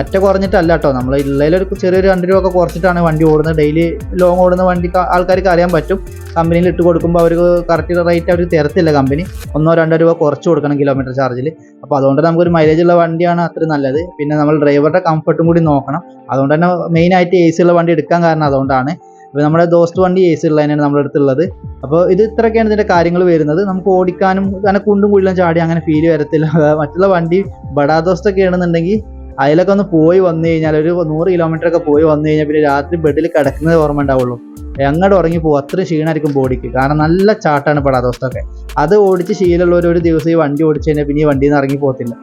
ഒറ്റ കുറഞ്ഞിട്ടല്ല കേട്ടോ നമ്മൾ ഉള്ളതിലൊരു ചെറിയൊരു രണ്ട് രൂപ ഒക്കെ കുറച്ചിട്ടാണ് വണ്ടി ഓടുന്നത്. ഡെയിലി ലോങ് ഓടുന്ന വണ്ടി ആൾക്കാർക്ക് അറിയാൻ പറ്റും. കമ്പനിയിൽ ഇട്ട് കൊടുക്കുമ്പോൾ അവർക്ക് കറക്റ്റ് റേറ്റ് അവർ തരത്തില്ല കമ്പനി ഒന്നോ രണ്ടോ രൂപ കുറച്ച് കൊടുക്കണം കിലോമീറ്റർ ചാർജിൽ അപ്പോൾ അതുകൊണ്ട് നമുക്കൊരു മൈലേജ് ഉള്ള വണ്ടിയാണ് അത്ര നല്ലത്. പിന്നെ നമ്മൾ ഡ്രൈവറുടെ കംഫർട്ടും കൂടി നോക്കണം. അതുകൊണ്ട് തന്നെ മെയിനായിട്ട് എ സി ഉള്ള വണ്ടി എടുക്കാൻ കാരണം അതുകൊണ്ടാണ്. അപ്പോൾ നമ്മുടെ ദോസ്റ്റ് വണ്ടി എ സി ഉള്ളതിനാണ് നമ്മുടെ അടുത്തുള്ളത്. അപ്പോൾ ഇത് ഇത്രയൊക്കെയാണ് ഇതിന്റെ കാര്യങ്ങൾ വരുന്നത്. നമുക്ക് ഓടിക്കാനും അങ്ങനെ കുണ്ടും കുഴിലും ചാടി അങ്ങനെ ഫീൽ വരത്തില്ല. മറ്റുള്ള വണ്ടി ബടാ ദോസ്റ്റൊക്കെ ആണെന്നുണ്ടെങ്കിൽ അതിലൊക്കെ ഒന്ന് പോയി വന്നു കഴിഞ്ഞാൽ ഒരു നൂറ് കിലോമീറ്റർ ഒക്കെ പോയി വന്നു കഴിഞ്ഞാൽ പിന്നെ രാത്രി ബെഡിൽ കിടക്കുന്നത് ഓർമ്മ ഉണ്ടാവുള്ളൂ. അങ്ങോട്ട് ഉറങ്ങി പോകും അത്രയും ക്ഷീണമായിരിക്കും ബോഡിക്ക്. കാരണം നല്ല ചാട്ടാണ് ബഡാ ദോസ്തൊക്കെ. അത് ഓടിച്ച് ശീലമുള്ളവർ ഒരു ദിവസം ഈ വണ്ടി ഓടിച്ച് കഴിഞ്ഞാൽ പിന്നെ ഈ വണ്ടിയിൽ നിന്ന് ഇറങ്ങി പോകത്തില്ല.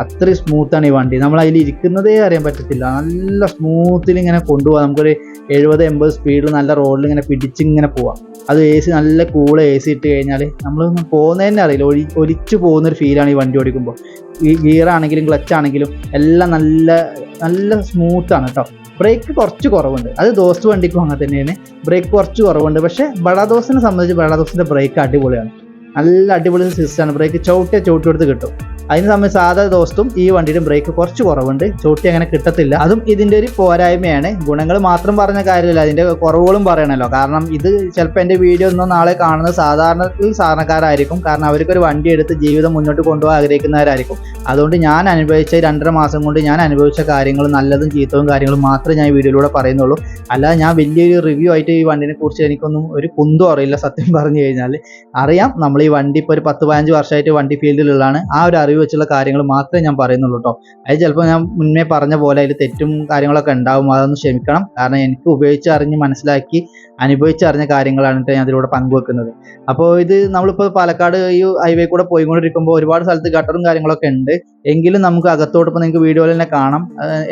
അത്രയും സ്മൂത്താണ് ഈ വണ്ടി. നമ്മൾ അതിൽ ഇരിക്കുന്നതേ അറിയാൻ പറ്റത്തില്ല. നല്ല സ്മൂത്തിൽ ഇങ്ങനെ കൊണ്ടുപോകാം നമുക്കൊരു എഴുപത് എൺപത് സ്പീഡിൽ നല്ല റോഡിൽ ഇങ്ങനെ പിടിച്ചിങ്ങനെ പോവാം. അത് എ സി നല്ല കൂൾ എ സി ഇട്ട് കഴിഞ്ഞാൽ നമ്മൾ പോകുന്നതന്നെ അറിയില്ല. ഒലി ഒലിച്ചു പോകുന്നൊരു ഫീലാണ് ഈ വണ്ടി ഓടിക്കുമ്പോൾ ഈ ഗിയർ ആണെങ്കിലും ക്ലച്ച് ആണെങ്കിലും എല്ലാം നല്ല നല്ല സ്മൂത്താണ് കേട്ടോ ബ്രേക്ക് കുറച്ച് കുറവുണ്ട്. അത് ദോസ് വണ്ടിക്കും അങ്ങനെ തന്നെയാണ്. ബ്രേക്ക് കുറച്ച് കുറവുണ്ട്. പക്ഷേ ബഡാ ദോസിനെ സംബന്ധിച്ച് ബഡാ ദോസിന്റെ ബ്രേക്ക് അടിപൊളിയാണ്. നല്ല അടിപൊളി സിസ്റ്റമാണ് ബ്രേക്ക് ചവിട്ടിയ ചവിട്ടി കൊടുത്ത് കിട്ടും. അതിന് സമയം സാധാ ദോസ്തും ഈ വണ്ടിയുടെ ബ്രേക്ക് കുറച്ച് കുറവുണ്ട്. ചോട്ടി അങ്ങനെ കിട്ടത്തില്ല. അതും ഇതിന്റെ ഒരു പോരായ്മയാണ്. ഗുണങ്ങൾ മാത്രം പറഞ്ഞ കാര്യമില്ല. അതിന്റെ കുറവുകളും പറയണല്ലോ. കാരണം ഇത് ചിലപ്പോൾ എന്റെ വീഡിയോ ഒന്നും നാളെ കാണുന്നത് സാധാരണ സാധാരണക്കാരായിരിക്കും. കാരണം അവർക്കൊരു വണ്ടി എടുത്ത് ജീവിതം മുന്നോട്ട് കൊണ്ടുപോകാൻ ആഗ്രഹിക്കുന്നവരായിരിക്കും. അതുകൊണ്ട് ഞാൻ അനുഭവിച്ച രണ്ടര മാസം കൊണ്ട് ഞാൻ അനുഭവിച്ച കാര്യങ്ങൾ നല്ലതും ചീത്തവും കാര്യങ്ങളും മാത്രമേ ഞാൻ വീഡിയോയിലൂടെ പറയുന്നുള്ളൂ. അല്ലാതെ ഞാൻ വലിയൊരു റിവ്യൂ ആയിട്ട് ഈ വണ്ടിനെ കുറിച്ച് എനിക്കൊന്നും ഒരു കുന്തും അറിയില്ല സത്യം പറഞ്ഞു കഴിഞ്ഞാൽ അറിയാം നമ്മൾ ഈ വണ്ടി ഇപ്പോൾ ഒരു പത്ത് പതിനഞ്ച് വർഷമായിട്ട് വണ്ടി ഫീൽഡിലുള്ളതാണ് ആ ഒരു അറിവ് വെച്ചുള്ള കാര്യങ്ങൾ മാത്രമേ ഞാൻ പറയുന്നുള്ളൂ കേട്ടോ അത് ചിലപ്പോൾ ഞാൻ മുന്നേ പറഞ്ഞ പോലെ അതിൽ തെറ്റും കാര്യങ്ങളൊക്കെ ഉണ്ടാവും. അതൊന്ന് ക്ഷമിക്കണം. കാരണം എനിക്ക് ഉപയോഗിച്ചറിഞ്ഞ് മനസ്സിലാക്കി അനുഭവിച്ചറിഞ്ഞ കാര്യങ്ങളാണ് കേട്ടോ ഞാൻ അതിലൂടെ പങ്കുവെക്കുന്നത്. അപ്പോൾ ഇത് നമ്മളിപ്പോൾ പാലക്കാട് ഈ ഹൈവേ കൂടെ പോയിക്കൊണ്ടിരിക്കുമ്പോൾ ഒരുപാട് സ്ഥലത്ത് ഗട്ടറും കാര്യങ്ങളൊക്കെ ഉണ്ട്. എങ്കിലും നമുക്ക് അകത്തോട്ട് ഇപ്പോൾ നിങ്ങൾക്ക് വീഡിയോയിൽ തന്നെ കാണാം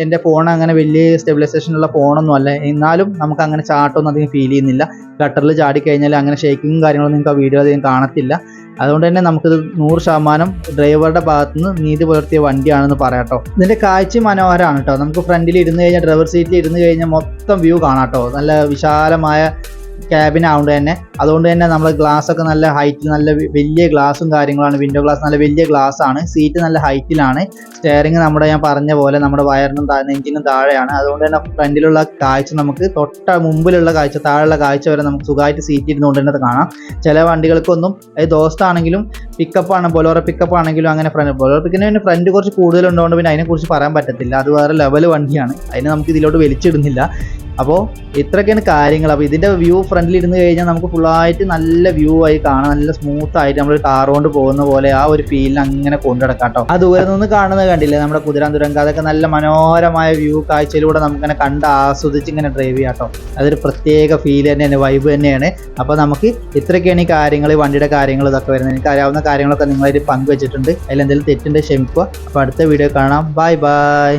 എന്റെ ഫോൺ അങ്ങനെ വലിയ സ്റ്റെബിലൈസേഷനുള്ള ഫോണൊന്നും അല്ല. എന്നാലും നമുക്ക് അങ്ങനെ ചാട്ടൊന്നും അധികം ഫീൽ ചെയ്യുന്നില്ല. ഗട്ടറിൽ ചാടി കഴിഞ്ഞാൽ അങ്ങനെ ഷേക്കിങ്ങും കാര്യങ്ങളൊന്നും നിങ്ങൾക്ക് ആ വീഡിയോ അധികം കാണത്തില്ല. അതുകൊണ്ട് തന്നെ നമുക്കിത് നൂറ് ശതമാനം ഡ്രൈവറുടെ ഭാഗത്ത് നിന്ന് നീതി പുലർത്തിയ വണ്ടിയാണെന്ന് പറയാട്ടോ ഇതിന്റെ കാഴ്ച മനോഹരമാണ് കേട്ടോ. നമുക്ക് ഫ്രണ്ടിൽ ഇരുന്ന് കഴിഞ്ഞാൽ ഡ്രൈവർ സീറ്റിൽ ഇരുന്ന് കഴിഞ്ഞാൽ മൊത്തം വ്യൂ കാണാട്ടോ നല്ല വിശാലമായ ക്യാബിൻ ആവുകൊണ്ട് തന്നെ. അതുകൊണ്ട് തന്നെ നമ്മൾ ഗ്ലാസ് ഒക്കെ നല്ല ഹൈറ്റിൽ നല്ല വലിയ ഗ്ലാസും കാര്യങ്ങളാണ്. വിൻഡോ ഗ്ലാസ് നല്ല വലിയ ഗ്ലാസ് ആണ്. സീറ്റ് നല്ല ഹൈറ്റിലാണ് സ്റ്റെയറിംഗ് നമ്മുടെ ഞാൻ പറഞ്ഞ പോലെ നമ്മുടെ വയറിനും നെഞ്ചിനും താഴെയാണ്. അതുകൊണ്ട് തന്നെ ഫ്രണ്ടിലുള്ള കാഴ്ച നമുക്ക് തൊട്ട മുമ്പിലുള്ള കാഴ്ച താഴെയുള്ള കാഴ്ച വരെ നമുക്ക് സുഖമായിട്ട് സീറ്റ് ഇരുന്നുകൊണ്ട് തന്നെ കാണാം. ചില വണ്ടികൾക്കൊന്നും അത് ദോസ്താണെങ്കിലും പിക്കപ്പ് ആണ് ബൊലോറ പിക്കപ്പ് ആണെങ്കിലും അങ്ങനെ ഫ്രണ്ട് ബൊലോറ പിക്കിന് പിന്നെ ഫ്രണ്ട് കുറച്ച് കൂടുതലുള്ളതുകൊണ്ട് പിന്നെ അതിനെക്കുറിച്ച് പറയാൻ പറ്റത്തില്ല. അത് വേറെ ലെവൽ വണ്ടിയാണ്. അതിനെ നമുക്ക് ഇതിലോട്ട് വലിച്ചിടുന്നില്ല. അപ്പോൾ ഇത്രയൊക്കെയാണ് കാര്യങ്ങൾ. അപ്പോൾ ഇതിന്റെ വ്യൂ ഫ്രണ്ടിൽ ഇരുന്ന് കഴിഞ്ഞാൽ നമുക്ക് ഫുള്ളായിട്ട് നല്ല വ്യൂ ആയി കാണാം. നല്ല സ്മൂത്ത് ആയിട്ട് നമ്മൾ കാർ കൊണ്ട് പോകുന്ന പോലെ ആ ഒരു ഫീലിൽ അങ്ങനെ കൊണ്ടു നടക്കാം കേട്ടോ. ആ ദൂരെ നിന്ന് കാണുന്നത് കണ്ടില്ലേ? നമ്മുടെ കുതിരാൻ തുരങ്ക. അതൊക്കെ നല്ല മനോഹരമായ വ്യൂ കാഴ്ചയിലൂടെ നമുക്കിങ്ങനെ കണ്ട് ആസ്വദിച്ച് ഇങ്ങനെ ഡ്രൈവ് ചെയ്യാം കേട്ടോ. അതൊരു പ്രത്യേക ഫീൽ തന്നെയാണ് വൈബ് തന്നെയാണ്. അപ്പോൾ നമുക്ക് ഇത്രയൊക്കെയാണ് ഈ കാര്യങ്ങൾ വണ്ടിയുടെ കാര്യങ്ങൾ ഇതൊക്കെ വരുന്നത്. എനിക്ക് അറിയാവുന്ന കാര്യങ്ങളൊക്കെ നിങ്ങളായിട്ട് പങ്കുവെച്ചിട്ടുണ്ട്. അതിലെന്തെങ്കിലും തെറ്റുണ്ടെങ്കിൽ തെറ്റുണ്ട് ക്ഷമിക്കുക. അപ്പോൾ അടുത്ത വീഡിയോ കാണാം. Bye bye